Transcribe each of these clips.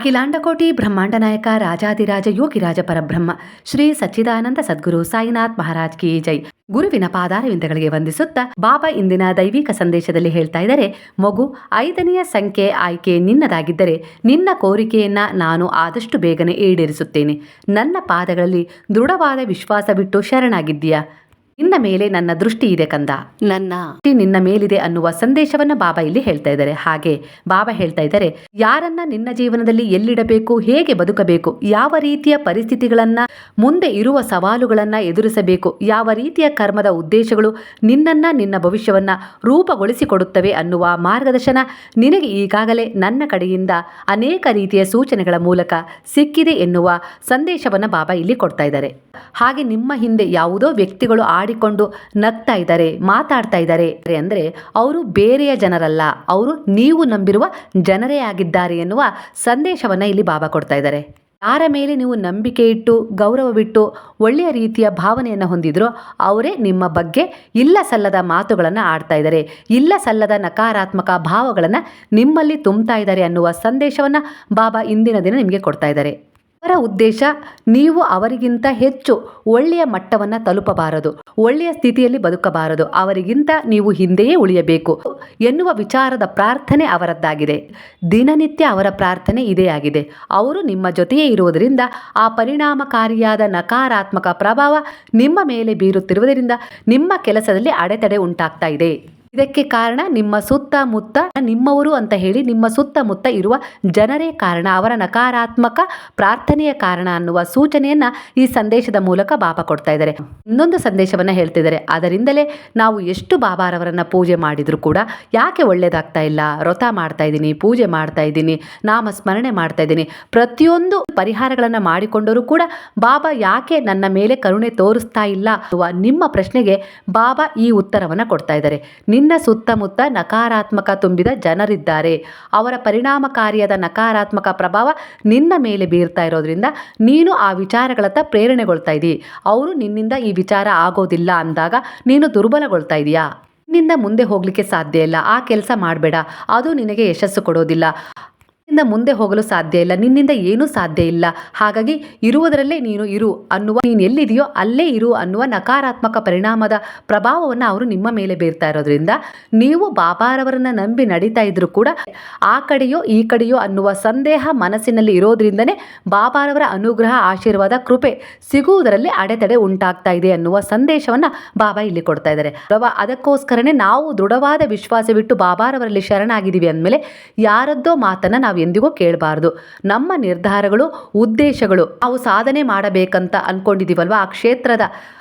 ಅಖಿಲಾಂಡಕೋಟಿ ಬ್ರಹ್ಮಾಂಡ ನಾಯಕ ರಾಜಾದಿರಾಜ ಯೋಗಿರಾಜ ಪರಬ್ರಹ್ಮ, ಶ್ರೀ ಸಚ್ಚಿದಾನಂದ ಸದ್ಗುರು ಸಾಯಿನಾಥ್ ಮಹಾರಾಜ್ ಕಿ ಜೈ. ಗುರುವಿನ ಪಾದಾರವಿಂದಗಳಿಗೆ ವಂದಿಸುತ್ತಾ ಬಾಬಾ ಇಂದಿನ ದೈವಿಕ ಸಂದೇಶದಲ್ಲಿ ಹೇಳ್ತಾ ಇದ್ದಾರೆ, ಮಗು, ಐದನೆಯ ಸಂಖ್ಯೆ ಆಯ್ಕೆ ನಿನ್ನದಾಗಿದ್ದರೆ ನಿನ್ನ ಕೋರಿಕೆಯನ್ನ ನಾನು ಆದಷ್ಟು ಬೇಗನೆ ಈಡೇರಿಸುತ್ತೇನೆ. ನನ್ನ ಪಾದಗಳಲ್ಲಿ ದೃಢವಾದ ವಿಶ್ವಾಸ ಬಿಟ್ಟು ಶರಣಾಗಿದ್ದೀಯಾ? ನಿನ್ನ ಮೇಲೆ ನನ್ನ ದೃಷ್ಟಿ ಇದೆ ಕಂದ. ನನ್ನ ನಿನ್ನ ಮೇಲಿದೆ ಅನ್ನುವ ಸಂದೇಶವನ್ನ ಬಾಬಾ ಇಲ್ಲಿ ಹೇಳ್ತಾ ಇದ್ದಾರೆ. ಹಾಗೆ ಬಾಬಾ ಹೇಳ್ತಾ ಇದ್ದಾರೆ ಯಾರನ್ನ ನಿನ್ನ ಜೀವನದಲ್ಲಿ ಎಲ್ಲಿಡಬೇಕು ಹೇಗೆ ಬದುಕಬೇಕು ಯಾವ ರೀತಿಯ ಪರಿಸ್ಥಿತಿಗಳನ್ನ ಮುಂದೆ ಇರುವ ಸವಾಲುಗಳನ್ನ ಎದುರಿಸಬೇಕು ಯಾವ ರೀತಿಯ ಕರ್ಮದ ಉದ್ದೇಶಗಳು ನಿನ್ನನ್ನ ನಿನ್ನ ಭವಿಷ್ಯವನ್ನ ರೂಪಗೊಳಿಸಿಕೊಡುತ್ತವೆ ಅನ್ನುವ ಮಾರ್ಗದರ್ಶನ ನಿನಗೆ ಈಗಾಗಲೇ ನನ್ನ ಕಡೆಯಿಂದ ಅನೇಕ ರೀತಿಯ ಸೂಚನೆಗಳ ಮೂಲಕ ಸಿಕ್ಕಿದೆ ಎನ್ನುವ ಸಂದೇಶವನ್ನ ಬಾಬಾ ಇಲ್ಲಿ ಕೊಡ್ತಾ ಇದ್ದಾರೆ. ಹಾಗೆ ನಿಮ್ಮ ಹಿಂದೆ ಯಾವುದೋ ವ್ಯಕ್ತಿಗಳು ಆಡಿಕೊಂಡು ನಗ್ತಾ ಇದ್ದಾರೆ, ಮಾತಾಡ್ತಾ ಇದ್ದಾರೆ ಅಂದರೆ ಅವರು ಬೇರೆಯ ಜನರಲ್ಲ. ಅವರು ನೀವು ನಂಬಿರುವ ಜನರೇ ಆಗಿದ್ದಾರೆ ಎನ್ನುವ ಸಂದೇಶವನ್ನು ಇಲ್ಲಿ ಬಾಬಾ ಕೊಡ್ತಾ ಇದ್ದಾರೆ. ಯಾರ ಮೇಲೆ ನೀವು ನಂಬಿಕೆ ಇಟ್ಟು ಗೌರವವಿಟ್ಟು ಒಳ್ಳೆಯ ರೀತಿಯ ಭಾವನೆಯನ್ನು ಹೊಂದಿದ್ರೋ ಅವರೇ ನಿಮ್ಮ ಬಗ್ಗೆ ಇಲ್ಲ ಸಲ್ಲದ ಮಾತುಗಳನ್ನು ಆಡ್ತಾ ಇದ್ದಾರೆ. ಇಲ್ಲ ಸಲ್ಲದ ನಕಾರಾತ್ಮಕ ಭಾವಗಳನ್ನು ನಿಮ್ಮಲ್ಲಿ ತುಂಬ್ತಾ ಇದ್ದಾರೆ ಅನ್ನುವ ಸಂದೇಶವನ್ನು ಬಾಬಾ ಇಂದಿನ ದಿನ ನಿಮಗೆ ಕೊಡ್ತಾ ಇದ್ದಾರೆ. ಅವರ ಉದ್ದೇಶ ನೀವು ಅವರಿಗಿಂತ ಹೆಚ್ಚು ಒಳ್ಳೆಯ ಮಟ್ಟವನ್ನು ತಲುಪಬಾರದು, ಒಳ್ಳೆಯ ಸ್ಥಿತಿಯಲ್ಲಿ ಬದುಕಬಾರದು, ಅವರಿಗಿಂತ ನೀವು ಹಿಂದೆಯೇ ಉಳಿಯಬೇಕು ಎನ್ನುವ ವಿಚಾರದ ಪ್ರಾರ್ಥನೆ ಅವರದ್ದಾಗಿದೆ. ದಿನನಿತ್ಯ ಅವರ ಪ್ರಾರ್ಥನೆ ಇದೇ ಆಗಿದೆ. ಅವರು ನಿಮ್ಮ ಜೊತೆಯೇ ಇರುವುದರಿಂದ ಆ ಪರಿಣಾಮಕಾರಿಯಾದ ನಕಾರಾತ್ಮಕ ಪ್ರಭಾವ ನಿಮ್ಮ ಮೇಲೆ ಬೀರುತ್ತಿರುವುದರಿಂದ ನಿಮ್ಮ ಕೆಲಸದಲ್ಲಿ ಅಡೆತಡೆ ಉಂಟಾಗ್ತಾ ಇದೆ. ಇದಕ್ಕೆ ಕಾರಣ ನಿಮ್ಮ ಸುತ್ತಮುತ್ತ ನಿಮ್ಮವರು ಅಂತ ಹೇಳಿ ನಿಮ್ಮ ಸುತ್ತಮುತ್ತ ಇರುವ ಜನರೇ ಕಾರಣ, ಅವರ ನಕಾರಾತ್ಮಕ ಪ್ರಾರ್ಥನೆಯ ಕಾರಣ ಅನ್ನುವ ಸೂಚನೆಯನ್ನ ಈ ಸಂದೇಶದ ಮೂಲಕ ಬಾಬಾ ಕೊಡ್ತಾ ಇದ್ದಾರೆ. ಇನ್ನೊಂದು ಸಂದೇಶವನ್ನ ಹೇಳ್ತಿದ್ದಾರೆ. ಅದರಿಂದಲೇ ನಾವು ಎಷ್ಟು ಬಾಬಾರವರನ್ನ ಪೂಜೆ ಮಾಡಿದ್ರು ಕೂಡ ಯಾಕೆ ಒಳ್ಳೇದಾಗ್ತಾ ಇಲ್ಲ? ವ್ರತ ಮಾಡ್ತಾ ಇದ್ದೀನಿ, ಪೂಜೆ ಮಾಡ್ತಾ ಇದ್ದೀನಿ ನಾಮ ಸ್ಮರಣೆ ಮಾಡ್ತಾ ಇದ್ದೀನಿ. ಪ್ರತಿಯೊಂದು ಪರಿಹಾರಗಳನ್ನು ಮಾಡಿಕೊಂಡರೂ ಕೂಡ ಬಾಬಾ ಯಾಕೆ ನನ್ನ ಮೇಲೆ ಕರುಣೆ ತೋರಿಸ್ತಾ ಇಲ್ಲ ಅಥವಾ ನಿಮ್ಮ ಪ್ರಶ್ನೆಗೆ ಬಾಬಾ ಈ ಉತ್ತರವನ್ನು ಕೊಡ್ತಾ ಇದ್ದಾರೆ. ನಿನ್ನ ಸುತ್ತಮುತ್ತ ನಕಾರಾತ್ಮಕ ತುಂಬಿದ ಜನರಿದ್ದಾರೆ. ಅವರ ಪರಿಣಾಮಕಾರಿಯಾದ ನಕಾರಾತ್ಮಕ ಪ್ರಭಾವ ನಿನ್ನ ಮೇಲೆ ಬೀರ್ತಾ ಇರೋದ್ರಿಂದ ನೀನು ಆ ವಿಚಾರಗಳತ್ತ ಪ್ರೇರಣೆಗೊಳ್ತಾ ಇದ್ದೀ. ಅವರು ನಿನ್ನಿಂದ ಈ ವಿಚಾರ ಆಗೋದಿಲ್ಲ ಅಂದಾಗ ನೀನು ದುರ್ಬಲಗೊಳ್ತಾ ಇದೀಯಾ ನಿನ್ನಿಂದ ಮುಂದೆ ಹೋಗಲಿಕ್ಕೆ ಸಾಧ್ಯ ಇಲ್ಲ. ಆ ಕೆಲಸ ಮಾಡಬೇಡ. ಅದು ನಿನಗೆ ಯಶಸ್ಸು ಕೊಡೋದಿಲ್ಲ. ಮುಂದೆ ಹೋಗಲು ಸಾಧ್ಯ ಇಲ್ಲ. ನಿನ್ನಿಂದ ಏನೂ ಸಾಧ್ಯ ಇಲ್ಲ. ಹಾಗಾಗಿ ಇರುವುದರಲ್ಲೇ ನೀನು ಇರು ಅನ್ನುವ ನೀನು ಎಲ್ಲಿದೆಯೋ ಅಲ್ಲೇ ಇರು ಅನ್ನುವ ನಕಾರಾತ್ಮಕ ಪರಿಣಾಮದ ಪ್ರಭಾವವನ್ನು ಅವರು ನಿಮ್ಮ ಮೇಲೆ ಬೀರ್ತಾ ಇರೋದ್ರಿಂದ ನೀವು ಬಾಬಾರವರನ್ನ ನಂಬಿ ನಡೀತಾ ಇದ್ರು ಕೂಡ ಆ ಕಡೆಯೋ ಈ ಕಡೆಯೋ ಅನ್ನುವ ಸಂದೇಹ ಮನಸ್ಸಿನಲ್ಲಿ ಇರೋದ್ರಿಂದನೇ ಬಾಬಾರವರ ಅನುಗ್ರಹ, ಆಶೀರ್ವಾದ, ಕೃಪೆ ಸಿಗುವುದರಲ್ಲಿ ಅಡೆತಡೆ ಉಂಟಾಗ್ತಾ ಇದೆ ಅನ್ನುವ ಸಂದೇಶವನ್ನ ಬಾಬಾ ಇಲ್ಲಿ ಕೊಡ್ತಾ ಇದ್ದಾರೆ. ಅದಕ್ಕೋಸ್ಕರನೇ ನಾವು ದೃಢವಾದ ವಿಶ್ವಾಸವಿಟ್ಟು ಬಾಬಾರವರಲ್ಲಿ ಶರಣಾಗಿದ್ದೀವಿ ಅಂದಮೇಲೆ ಯಾರದ್ದೋ ಮಾತನ್ನ ನಾವು ಎಂದಿಗೂ ಕೇಳಬಾರ್ದು. ನಮ್ಮ ನಿರ್ಧಾರಗಳು, ಉದ್ದೇಶಗಳು, ನಾವು ಸಾಧನೆ ಮಾಡಬೇಕಂತ ಅನ್ಕೊಂಡಿದ್ದೀವಲ್ವ ಆ ಕ್ಷೇತ್ರದ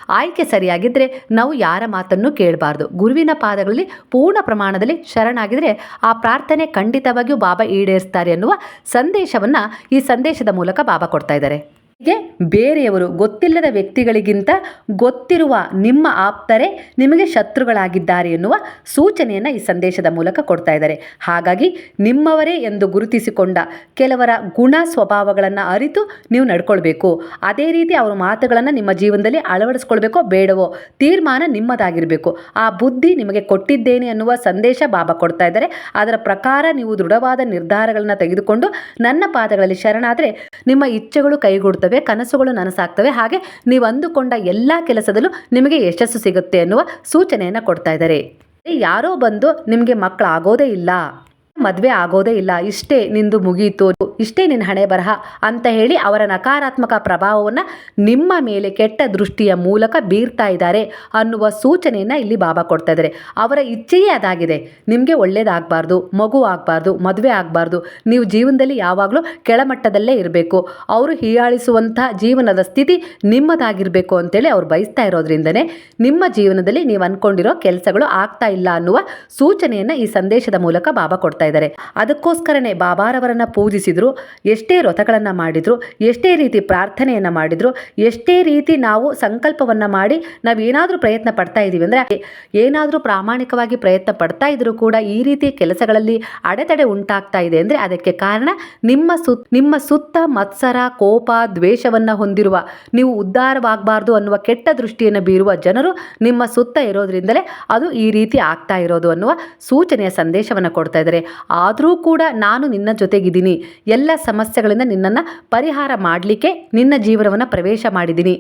ಆಯ್ಕೆ ಸರಿಯಾಗಿದ್ದರೆ ನಾವು ಯಾರ ಮಾತನ್ನು ಕೇಳಬಾರ್ದು. ಗುರುವಿನ ಪಾದಗಳಲ್ಲಿ ಪೂರ್ಣ ಪ್ರಮಾಣದಲ್ಲಿ ಶರಣಾಗಿದ್ರೆ ಆ ಪ್ರಾರ್ಥನೆ ಖಂಡಿತವಾಗಿಯೂ ಬಾಬಾ ಈಡೇರಿಸ್ತಾರೆ ಅನ್ನುವ ಸಂದೇಶವನ್ನು ಈ ಸಂದೇಶದ ಮೂಲಕ ಬಾಬಾ ಕೊಡ್ತಾ ಇದ್ದಾರೆ. ಹೀಗೆ ಬೇರೆಯವರು ಗೊತ್ತಿಲ್ಲದ ವ್ಯಕ್ತಿಗಳಿಗಿಂತ ಗೊತ್ತಿರುವ ನಿಮ್ಮ ಆಪ್ತರೇ ನಿಮಗೆ ಶತ್ರುಗಳಾಗಿದ್ದಾರೆ ಎನ್ನುವ ಸೂಚನೆಯನ್ನು ಈ ಸಂದೇಶದ ಮೂಲಕ ಕೊಡ್ತಾ ಇದ್ದಾರೆ. ಹಾಗಾಗಿ ನಿಮ್ಮವರೇ ಎಂದು ಗುರುತಿಸಿಕೊಂಡ ಕೆಲವರ ಗುಣ ಸ್ವಭಾವಗಳನ್ನು ಅರಿತು ನೀವು ನಡ್ಕೊಳ್ಬೇಕು. ಅದೇ ರೀತಿ ಅವರ ಮಾತುಗಳನ್ನು ನಿಮ್ಮ ಜೀವನದಲ್ಲಿ ಅಳವಡಿಸ್ಕೊಳ್ಬೇಕೋ ಬೇಡವೋ ತೀರ್ಮಾನ ನಿಮ್ಮದಾಗಿರಬೇಕು. ಆ ಬುದ್ಧಿ ನಿಮಗೆ ಕೊಟ್ಟಿದ್ದೇನೆ ಅನ್ನುವ ಸಂದೇಶ ಬಾಬಾ ಕೊಡ್ತಾ ಇದ್ದಾರೆ. ಅದರ ಪ್ರಕಾರ ನೀವು ದೃಢವಾದ ನಿರ್ಧಾರಗಳನ್ನು ತೆಗೆದುಕೊಂಡು ನನ್ನ ಪಾದಗಳಲ್ಲಿ ಶರಣಾದರೆ ನಿಮ್ಮ ಇಚ್ಛೆಗಳು ಕೈಗೂಡ್ತವೆ. ಕನಸುಗಳು ನನಸಾಗ್ತವೆ ಹಾಗೆ ನೀವು ಅಂದುಕೊಂಡ ಎಲ್ಲ ಕೆಲಸದಲ್ಲೂ ನಿಮಗೆ ಯಶಸ್ಸು ಸಿಗುತ್ತೆ ಅನ್ನುವ ಸೂಚನೆಯನ್ನು ಕೊಡ್ತಾ ಇದ್ದಾರೆ. ಯಾರೋ ಬಂದು ನಿಮಗೆ ಮಕ್ಕಳಾಗೋದೇ ಇಲ್ಲ. ಮದುವೆ ಆಗೋದೇ ಇಲ್ಲ. ಇಷ್ಟೇ ನಿಂದು ಮುಗೀತು. ಇಷ್ಟೇ ನಿನ್ನ ಹಣೆ ಬರಹ ಅಂತ ಹೇಳಿ ಅವರ ನಕಾರಾತ್ಮಕ ಪ್ರಭಾವವನ್ನು ನಿಮ್ಮ ಮೇಲೆ ಕೆಟ್ಟ ದೃಷ್ಟಿಯ ಮೂಲಕ ಬೀರ್ತಾ ಇದ್ದಾರೆ ಅನ್ನುವ ಸೂಚನೆಯನ್ನು ಇಲ್ಲಿ ಬಾಬಾ ಕೊಡ್ತಾ ಇದ್ದಾರೆ. ಅವರ ಇಚ್ಛೆಯೇ ಅದಾಗಿದೆ. ನಿಮಗೆ ಒಳ್ಳೇದಾಗಬಾರ್ದು, ಮಗು ಆಗಬಾರ್ದು, ಮದುವೆ ಆಗಬಾರ್ದು. ನೀವು ಜೀವನದಲ್ಲಿ ಯಾವಾಗಲೂ ಕೆಳಮಟ್ಟದಲ್ಲೇ ಇರಬೇಕು. ಅವರು ಹೀಯಾಳಿಸುವಂಥ ಜೀವನದ ಸ್ಥಿತಿ ನಿಮ್ಮದಾಗಿರಬೇಕು ಅಂತೇಳಿ ಅವ್ರು ಬಯಸ್ತಾ ಇರೋದ್ರಿಂದನೇ ನಿಮ್ಮ ಜೀವನದಲ್ಲಿ ನೀವು ಅಂದ್ಕೊಂಡಿರೋ ಕೆಲಸಗಳು ಆಗ್ತಾ ಇಲ್ಲ ಅನ್ನುವ ಸೂಚನೆಯನ್ನು ಈ ಸಂದೇಶದ ಮೂಲಕ ಬಾಬಾ ಕೊಡ್ತಾ ಇದ್ದಾರೆ. ಅದಕ್ಕೋಸ್ಕರನೇ ಬಾಬಾರವರನ್ನ ಪೂಜಿಸಿದ್ರು, ಎಷ್ಟೇ ವ್ರತಗಳನ್ನು ಮಾಡಿದ್ರು, ಎಷ್ಟೇ ರೀತಿ ಪ್ರಾರ್ಥನೆಯನ್ನು ಮಾಡಿದ್ರು, ಎಷ್ಟೇ ರೀತಿ ನಾವು ಸಂಕಲ್ಪವನ್ನು ಮಾಡಿ ನಾವು ಏನಾದರೂ ಪ್ರಯತ್ನ ಪಡ್ತಾ ಇದ್ದೀವಿ ಅಂದರೆ ಏನಾದರೂ ಪ್ರಾಮಾಣಿಕವಾಗಿ ಪ್ರಯತ್ನ ಪಡ್ತಾ ಇದ್ರೂ ಕೂಡ ಈ ರೀತಿ ಕೆಲಸಗಳಲ್ಲಿ ಅಡೆತಡೆ ಉಂಟಾಗ್ತಾ ಇದೆ ಅಂದರೆ ಅದಕ್ಕೆ ಕಾರಣ ನಿಮ್ಮ ಸುತ್ತ ನಿಮ್ಮ ಸುತ್ತ ಮತ್ಸರ, ಕೋಪ, ದ್ವೇಷವನ್ನು ಹೊಂದಿರುವ, ನೀವು ಉದ್ಧಾರವಾಗಬಾರ್ದು ಅನ್ನುವ ಕೆಟ್ಟ ದೃಷ್ಟಿಯನ್ನು ಬೀರುವ ಜನರು ನಿಮ್ಮ ಸುತ್ತ ಇರೋದ್ರಿಂದಲೇ ಅದು ಈ ರೀತಿ ಆಗ್ತಾ ಇರೋದು ಅನ್ನುವ ಸೂಚನೆಯ ಸಂದೇಶವನ್ನು ಕೊಡ್ತಾ ಇದ್ದಾರೆ. ಆದರೂ ಕೂಡ ನಾನು ನಿನ್ನ ಜೊತೆಗಿದ್ದೀನಿ. ಎಲ್ಲ ಸಮಸ್ಯೆಗಳಿಂದ ನಿನ್ನನ್ನು ಪರಿಹಾರ ಮಾಡಲಿಕ್ಕೆ ನಿನ್ನ ಜೀವನವನ್ನು ಪ್ರವೇಶ ಮಾಡಿದ್ದೀನಿ.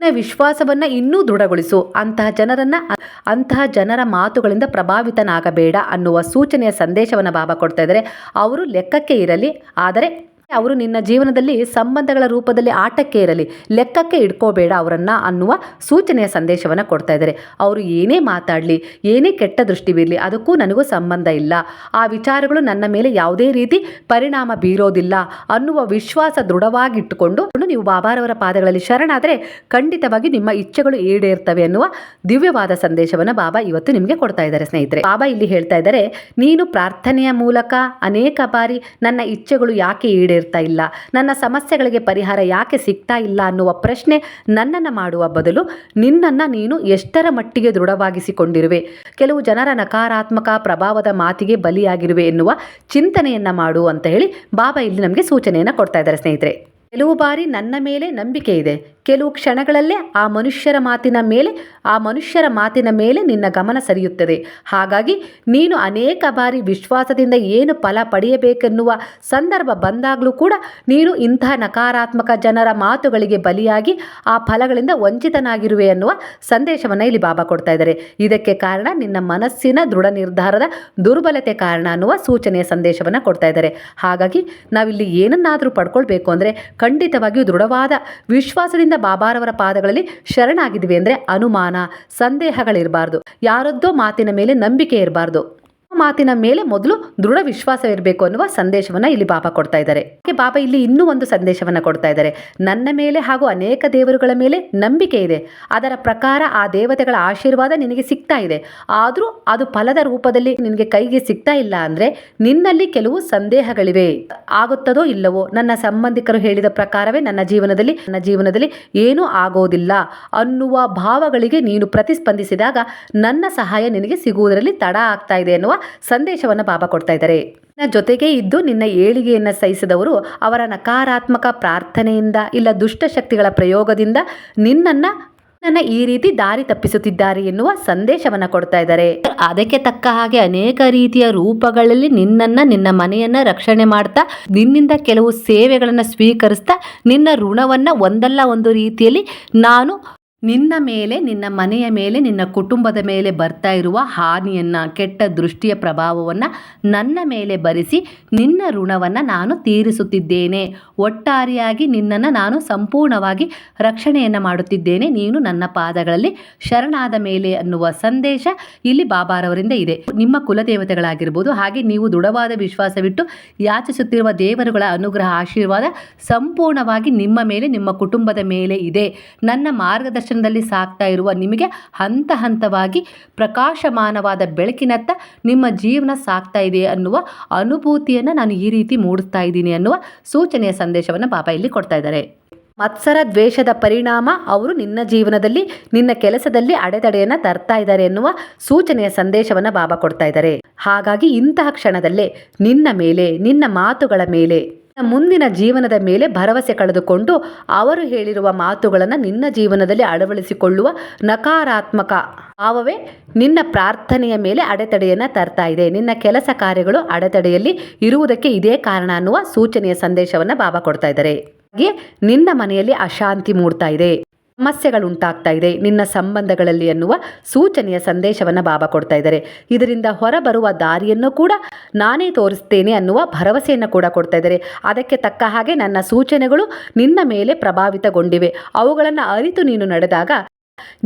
ನಿನ್ನ ವಿಶ್ವಾಸವನ್ನು ಇನ್ನೂ ದೃಢಗೊಳಿಸು. ಅಂತಹ ಜನರನ್ನು ಅಂತಹ ಜನರ ಮಾತುಗಳಿಂದ ಪ್ರಭಾವಿತನಾಗಬೇಡ ಅನ್ನುವ ಸೂಚನೆಯ ಸಂದೇಶವನ್ನು ಬಾಬಾ ಕೊಡ್ತಾ ಇದ್ದಾರೆ. ಅವರು ಲೆಕ್ಕಕ್ಕೆ ಇರಲಿ, ಆದರೆ ಅವರು ನಿನ್ನ ಜೀವನದಲ್ಲಿ ಸಂಬಂಧಗಳ ರೂಪದಲ್ಲಿ ಆಟಕ್ಕೆ ಇರಲಿ, ಲೆಕ್ಕಕ್ಕೆ ಇಟ್ಕೋಬೇಡ ಅವರನ್ನು ಅನ್ನುವ ಸೂಚನೆಯ ಸಂದೇಶವನ್ನು ಕೊಡ್ತಾ ಇದ್ದಾರೆ. ಅವರು ಏನೇ ಮಾತಾಡಲಿ, ಏನೇ ಕೆಟ್ಟ ದೃಷ್ಟಿ ಬೀರಲಿ ಅದಕ್ಕೂ ನನಗೂ ಸಂಬಂಧ ಇಲ್ಲ. ಆ ವಿಚಾರಗಳು ನನ್ನ ಮೇಲೆ ಯಾವುದೇ ರೀತಿ ಪರಿಣಾಮ ಬೀರೋದಿಲ್ಲ ಅನ್ನುವ ವಿಶ್ವಾಸ ದೃಢವಾಗಿಟ್ಟುಕೊಂಡು ನೀವು ಬಾಬಾರವರ ಪಾದಗಳಲ್ಲಿ ಶರಣಾದರೆ ಖಂಡಿತವಾಗಿ ನಿಮ್ಮ ಇಚ್ಛೆಗಳು ಈಡೇರ್ತವೆ ಅನ್ನುವ ದಿವ್ಯವಾದ ಸಂದೇಶವನ್ನು ಬಾಬಾ ಇವತ್ತು ನಿಮಗೆ ಕೊಡ್ತಾ ಇದ್ದಾರೆ ಸ್ನೇಹಿತರೆ. ಬಾಬಾ ಇಲ್ಲಿ ಹೇಳ್ತಾ ಇದ್ದಾರೆ, ನೀನು ಪ್ರಾರ್ಥನೆಯ ಮೂಲಕ ಅನೇಕ ಬಾರಿ ನನ್ನ ಇಚ್ಛೆಗಳು ಯಾಕೆ ಈಡೇರ್ತಾ ಇಲ್ಲ. ನನ್ನ ಸಮಸ್ಯೆಗಳಿಗೆ ಪರಿಹಾರ ಯಾಕೆ ಸಿಗ್ತಾ ಇಲ್ಲ ಅನ್ನುವ ಪ್ರಶ್ನೆ ನನ್ನನ್ನು ಮಾಡುವ ಬದಲು ನಿನ್ನನ್ನು ನೀನು ಎಷ್ಟರ ಮಟ್ಟಿಗೆ ದೃಢವಾಗಿಸಿಕೊಂಡಿರುವೆ? ಕೆಲವು ಜನರ ನಕಾರಾತ್ಮಕ ಪ್ರಭಾವದ ಮಾತಿಗೆ ಬಲಿಯಾಗಿರುವೆ ಎನ್ನುವ ಚಿಂತನೆಯನ್ನ ಮಾಡು ಅಂತ ಹೇಳಿ ಬಾಬಾ ಇಲ್ಲಿ ನಮಗೆ ಸೂಚನೆಯನ್ನು ಕೊಡ್ತಾ ಇದ್ದಾರೆ ಸ್ನೇಹಿತರೆ. ಕೆಲವು ಬಾರಿ ನನ್ನ ಮೇಲೆ ನಂಬಿಕೆ ಇದೆ. ಕೆಲವು ಕ್ಷಣಗಳಲ್ಲೇ ಆ ಮನುಷ್ಯರ ಮಾತಿನ ಮೇಲೆ, ಆ ಮನುಷ್ಯರ ಮಾತಿನ ಮೇಲೆ ನಿನ್ನ ಗಮನ ಸರಿಯುತ್ತದೆ. ಹಾಗಾಗಿ ನೀನು ಅನೇಕ ಬಾರಿ ವಿಶ್ವಾಸದಿಂದ ಏನು ಫಲ ಪಡೆಯಬೇಕೆನ್ನುವ ಸಂದರ್ಭ ಬಂದಾಗಲೂ ಕೂಡ ನೀನು ಇಂತಹ ನಕಾರಾತ್ಮಕ ಜನರ ಮಾತುಗಳಿಗೆ ಬಲಿಯಾಗಿ ಆ ಫಲಗಳಿಂದ ವಂಚಿತನಾಗಿರುವೆ ಅನ್ನುವ ಸಂದೇಶವನ್ನು ಇಲ್ಲಿ ಬಾಬಾ ಕೊಡ್ತಾ ಇದ್ದಾರೆ. ಇದಕ್ಕೆ ಕಾರಣ ನಿನ್ನ ಮನಸ್ಸಿನ ದೃಢ ನಿರ್ಧಾರದ ದುರ್ಬಲತೆ ಕಾರಣ ಅನ್ನುವ ಸೂಚನೆಯ ಸಂದೇಶವನ್ನು ಕೊಡ್ತಾ ಇದ್ದಾರೆ. ಹಾಗಾಗಿ ನಾವಿಲ್ಲಿ ಏನನ್ನಾದರೂ ಪಡ್ಕೊಳ್ಬೇಕು ಅಂದರೆ ಖಂಡಿತವಾಗಿಯೂ ದೃಢವಾದ ವಿಶ್ವಾಸದಿಂದ ಬಾಬಾರವರ ಪಾದಗಳಲ್ಲಿ ಶರಣಾಗಿದ್ವಿ ಅಂದರೆ ಅನುಮಾನ ಸಂದೇಹಗಳಿರಬಾರ್ದು. ಯಾರದ್ದೋ ಮಾತಿನ ಮೇಲೆ ನಂಬಿಕೆ ಇರಬಾರ್ದು. ಮಾತಿನ ಮೇಲೆ ಮೊದಲು ದೃಢ ವಿಶ್ವಾಸ ಇರಬೇಕು ಅನ್ನುವ ಸಂದೇಶವನ್ನು ಇಲ್ಲಿ ಬಾಬಾ ಕೊಡ್ತಾ ಇದ್ದಾರೆ. ಬಾಬಾ ಇಲ್ಲಿ ಇನ್ನೂ ಒಂದು ಸಂದೇಶವನ್ನು ಕೊಡ್ತಾ ಇದ್ದಾರೆ. ನನ್ನ ಮೇಲೆ ಹಾಗೂ ಅನೇಕ ದೇವರುಗಳ ಮೇಲೆ ನಂಬಿಕೆ ಇದೆ. ಅದರ ಪ್ರಕಾರ ಆ ದೇವತೆಗಳ ಆಶೀರ್ವಾದ ನಿನಗೆ ಸಿಗ್ತಾ ಇದೆ. ಆದರೂ ಅದು ಫಲದ ರೂಪದಲ್ಲಿ ನಿನಗೆ ಕೈಗೆ ಸಿಗ್ತಾ ಇಲ್ಲ ಅಂದರೆ ನಿನ್ನಲ್ಲಿ ಕೆಲವು ಸಂದೇಹಗಳಿವೆ. ಆಗುತ್ತದೋ ಇಲ್ಲವೋ ನನ್ನ ಸಂಬಂಧಿಕರು ಹೇಳಿದ ಪ್ರಕಾರವೇ ನನ್ನ ಜೀವನದಲ್ಲಿ ನನ್ನ ಜೀವನದಲ್ಲಿ ಏನೂ ಆಗೋದಿಲ್ಲ ಅನ್ನುವ ಭಾವಗಳಿಗೆ ನೀನು ಪ್ರತಿಸ್ಪಂದಿಸಿದಾಗ ನನ್ನ ಸಹಾಯ ನಿನಗೆ ಸಿಗುವುದರಲ್ಲಿ ತಡ ಆಗ್ತಾ ಇದೆ ಅನ್ನುವ ಸಂದೇಶವನ್ನು ಬಾಬಾ ಕೊಡ್ತಾ ಇದ್ದಾರೆ. ನಿನ್ನ ಜೊತೆಗೆ ಇದ್ದು ನಿನ್ನ ಏಳಿಗೆಯನ್ನು ಸಹಿಸಿದವರು ಅವರ ನಕಾರಾತ್ಮಕ ಪ್ರಾರ್ಥನೆಯಿಂದ ಇಲ್ಲ ದುಷ್ಟಶಕ್ತಿಗಳ ಪ್ರಯೋಗದಿಂದ ನಿನ್ನನ್ನು ನನ್ನ ಈ ರೀತಿ ದಾರಿ ತಪ್ಪಿಸುತ್ತಿದ್ದಾರೆ ಎನ್ನುವ ಸಂದೇಶವನ್ನು ಕೊಡ್ತಾ ಇದ್ದಾರೆ. ಅದಕ್ಕೆ ತಕ್ಕ ಹಾಗೆ ಅನೇಕ ರೀತಿಯ ರೂಪಗಳಲ್ಲಿ ನಿನ್ನನ್ನು ನಿನ್ನ ಮನೆಯನ್ನ ರಕ್ಷಣೆ ಮಾಡ್ತಾ, ನಿನ್ನಿಂದ ಕೆಲವು ಸೇವೆಗಳನ್ನು ಸ್ವೀಕರಿಸ್ತಾ, ನಿನ್ನ ಋಣವನ್ನ ಒಂದಲ್ಲ ಒಂದು ರೀತಿಯಲ್ಲಿ ನಾನು ನಿನ್ನ ಮೇಲೆ, ನಿನ್ನ ಮನೆಯ ಮೇಲೆ, ನಿನ್ನ ಕುಟುಂಬದ ಮೇಲೆ ಬರ್ತಾ ಇರುವ ಹಾನಿಯನ್ನು, ಕೆಟ್ಟ ದೃಷ್ಟಿಯ ಪ್ರಭಾವವನ್ನು ನನ್ನ ಮೇಲೆ ಭರಿಸಿ ನಿನ್ನ ಋಣವನ್ನು ನಾನು ತೀರಿಸುತ್ತಿದ್ದೇನೆ. ಒಟ್ಟಾರೆಯಾಗಿ ನಿನ್ನನ್ನು ನಾನು ಸಂಪೂರ್ಣವಾಗಿ ರಕ್ಷಣೆಯನ್ನು ಮಾಡುತ್ತಿದ್ದೇನೆ. ನೀನು ನನ್ನ ಪಾದಗಳಲ್ಲಿ ಶರಣಾದ ಮೇಲೆ ಅನ್ನುವ ಸಂದೇಶ ಇಲ್ಲಿ ಬಾಬಾರವರಿಂದ ಇದೆ. ನಿಮ್ಮ ಕುಲದೇವತೆಗಳಾಗಿರ್ಬೋದು, ಹಾಗೆ ನೀವು ದೃಢವಾದ ವಿಶ್ವಾಸವಿಟ್ಟು ಯಾಚಿಸುತ್ತಿರುವ ದೇವರುಗಳ ಅನುಗ್ರಹ, ಆಶೀರ್ವಾದ ಸಂಪೂರ್ಣವಾಗಿ ನಿಮ್ಮ ಮೇಲೆ, ನಿಮ್ಮ ಕುಟುಂಬದ ಮೇಲೆ ಇದೆ. ನನ್ನ ಮಾರ್ಗದರ್ಶನದಲ್ಲಿ ಸಾಕ್ತಾ ಇರುವ ನಿಮಗೆ ಹಂತ ಹಂತವಾಗಿ ಪ್ರಕಾಶಮಾನವಾದ ಬೆಳಕಿನತ್ತ ನಿಮ್ಮ ಜೀವನ ಸಾಕ್ತಾ ಇದೆ ಅನ್ನುವ ಅನುಭೂತಿಯನ್ನು ನಾನು ಈ ರೀತಿ ಮೂಡಿಸ್ತಾ ಇದ್ದೀನಿ ಅನ್ನುವ ಸೂಚನೆಯ ಸಂದೇಶವನ್ನು ಬಾಬಾ ಇಲ್ಲಿ ಕೊಡ್ತಾ ಇದ್ದಾರೆ. ಮತ್ಸರ ದ್ವೇಷದ ಪರಿಣಾಮ ಅವರು ನಿನ್ನ ಜೀವನದಲ್ಲಿ, ನಿನ್ನ ಕೆಲಸದಲ್ಲಿ ಅಡೆತಡೆಯನ್ನು ತರ್ತಾ ಇದ್ದಾರೆ ಎನ್ನುವ ಸೂಚನೆಯ ಸಂದೇಶವನ್ನು ಬಾಬಾ ಕೊಡ್ತಾ ಇದ್ದಾರೆ. ಹಾಗಾಗಿ ಇಂತಹ ಕ್ಷಣದಲ್ಲೇ ನಿನ್ನ ಮೇಲೆ, ನಿನ್ನ ಮಾತುಗಳ ಮೇಲೆ ಮುಂದಿನ ಜೀವನದ ಮೇಲೆ ಭರವಸೆ ಕಳೆದುಕೊಂಡು ಅವರು ಹೇಳಿರುವ ಮಾತುಗಳನ್ನು ನಿನ್ನ ಜೀವನದಲ್ಲಿ ಅಳವಡಿಸಿಕೊಳ್ಳುವ ನಕಾರಾತ್ಮಕ ಭಾವವೇ ನಿನ್ನ ಪ್ರಾರ್ಥನೆಯ ಮೇಲೆ ಅಡೆತಡೆಯನ್ನು ತರ್ತಾ ಇದೆ. ನಿನ್ನ ಕೆಲಸ ಕಾರ್ಯಗಳು ಅಡೆತಡೆಯಲ್ಲಿ ಇರುವುದಕ್ಕೆ ಇದೇ ಕಾರಣ ಅನ್ನುವ ಸೂಚನೆಯ ಸಂದೇಶವನ್ನು ಬಾಬಾ ಕೊಡ್ತಾ ಇದ್ದಾರೆ. ಹಾಗೆ ನಿನ್ನ ಮನೆಯಲ್ಲಿ ಅಶಾಂತಿ ಮೂಡ್ತಾ ಇದೆ. ಸಮಸ್ಯೆಗಳುಂಟಾಗ್ತಾ ಇದೆ. ನಿನ್ನ ಸಂಬಂಧಗಳಲ್ಲಿ ಅನ್ನುವ ಸೂಚನೆಯ ಸಂದೇಶವನ್ನು ಬಾಬಾ ಕೊಡ್ತಾ ಇದ್ದಾರೆ. ಇದರಿಂದ ಹೊರಬರುವ ದಾರಿಯನ್ನು ಕೂಡ ನಾನೇ ತೋರಿಸ್ತೇನೆ ಅನ್ನುವ ಭರವಸೆಯನ್ನು ಕೂಡ ಕೊಡ್ತಾ ಇದ್ದಾರೆ. ಅದಕ್ಕೆ ತಕ್ಕ ಹಾಗೆ ನನ್ನ ಸೂಚನೆಗಳು ನಿನ್ನ ಮೇಲೆ ಪ್ರಭಾವಿತಗೊಂಡಿವೆ. ಅವುಗಳನ್ನು ಅರಿತು ನೀನು ನಡೆದಾಗ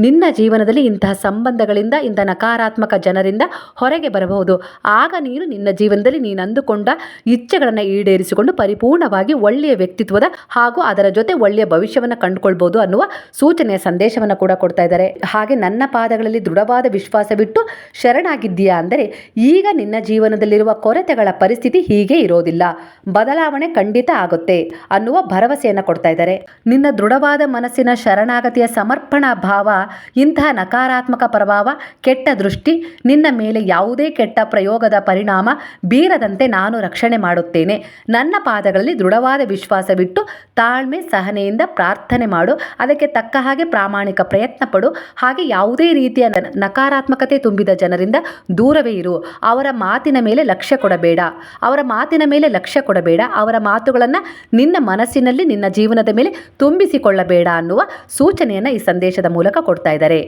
ನಿನ್ನ ಜೀವನದಲ್ಲಿ ಇಂತಹ ಸಂಬಂಧಗಳಿಂದ ಇಂಥ ನಕಾರಾತ್ಮಕ ಜನರಿಂದ ಹೊರಗೆ ಬರಬಹುದು. ಆಗ ನೀನು ನಿನ್ನ ಜೀವನದಲ್ಲಿ ನೀನು ಅಂದುಕೊಂಡ ಇಚ್ಛೆಗಳನ್ನು ಈಡೇರಿಸಿಕೊಂಡು ಪರಿಪೂರ್ಣವಾಗಿ ಒಳ್ಳೆಯ ವ್ಯಕ್ತಿತ್ವದ ಹಾಗೂ ಅದರ ಜೊತೆ ಒಳ್ಳೆಯ ಭವಿಷ್ಯವನ್ನು ಕಂಡುಕೊಳ್ಬೋದು ಅನ್ನುವ ಸೂಚನೆಯ ಸಂದೇಶವನ್ನು ಕೂಡ ಕೊಡ್ತಾ ಇದ್ದಾರೆ. ಹಾಗೆ ನನ್ನ ಪಾದಗಳಲ್ಲಿ ದೃಢವಾದ ವಿಶ್ವಾಸವಿಟ್ಟು ಶರಣಾಗಿದ್ದೀಯಾ ಅಂದರೆ, ಈಗ ನಿನ್ನ ಜೀವನದಲ್ಲಿರುವ ಕೊರತೆಗಳ ಪರಿಸ್ಥಿತಿ ಹೀಗೆ ಇರೋದಿಲ್ಲ. ಬದಲಾವಣೆ ಖಂಡಿತ ಆಗುತ್ತೆ ಅನ್ನುವ ಭರವಸೆಯನ್ನು ಕೊಡ್ತಾ ಇದ್ದಾರೆ. ನಿನ್ನ ದೃಢವಾದ ಮನಸ್ಸಿನ ಶರಣಾಗತಿಯ ಸಮರ್ಪಣಾ ಭಾವ ಪ್ರಭಾವ ಇಂತಹ ನಕಾರಾತ್ಮಕ ಪ್ರಭಾವ, ಕೆಟ್ಟ ದೃಷ್ಟಿ, ನಿನ್ನ ಮೇಲೆ ಯಾವುದೇ ಕೆಟ್ಟ ಪ್ರಯೋಗದ ಪರಿಣಾಮ ಬೀರದಂತೆ ನಾನು ರಕ್ಷಣೆ ಮಾಡುತ್ತೇನೆ. ನನ್ನ ಪಾದಗಳಲ್ಲಿ ದೃಢವಾದ ವಿಶ್ವಾಸವಿಟ್ಟು ತಾಳ್ಮೆ, ಸಹನೆಯಿಂದ ಪ್ರಾರ್ಥನೆ ಮಾಡು. ಅದಕ್ಕೆ ತಕ್ಕ ಹಾಗೆ ಪ್ರಾಮಾಣಿಕ ಪ್ರಯತ್ನ ಪಡು. ಹಾಗೆ ಯಾವುದೇ ರೀತಿಯ ನಕಾರಾತ್ಮಕತೆ ತುಂಬಿದ ಜನರಿಂದ ದೂರವೇ ಇರು. ಅವರ ಮಾತಿನ ಮೇಲೆ ಲಕ್ಷ್ಯ ಕೊಡಬೇಡ. ಅವರ ಮಾತಿನ ಮೇಲೆ ಲಕ್ಷ್ಯ ಕೊಡಬೇಡ. ಅವರ ಮಾತುಗಳನ್ನು ನಿನ್ನ ಮನಸ್ಸಿನಲ್ಲಿ, ನಿನ್ನ ಜೀವನದ ಮೇಲೆ ತುಂಬಿಸಿಕೊಳ್ಳಬೇಡ ಅನ್ನುವ ಸೂಚನೆಯನ್ನು ಈ ಸಂದೇಶದ ಮೂಲಕ ಕೊಡ್ತಾ ಇದ್ದಾರೆ.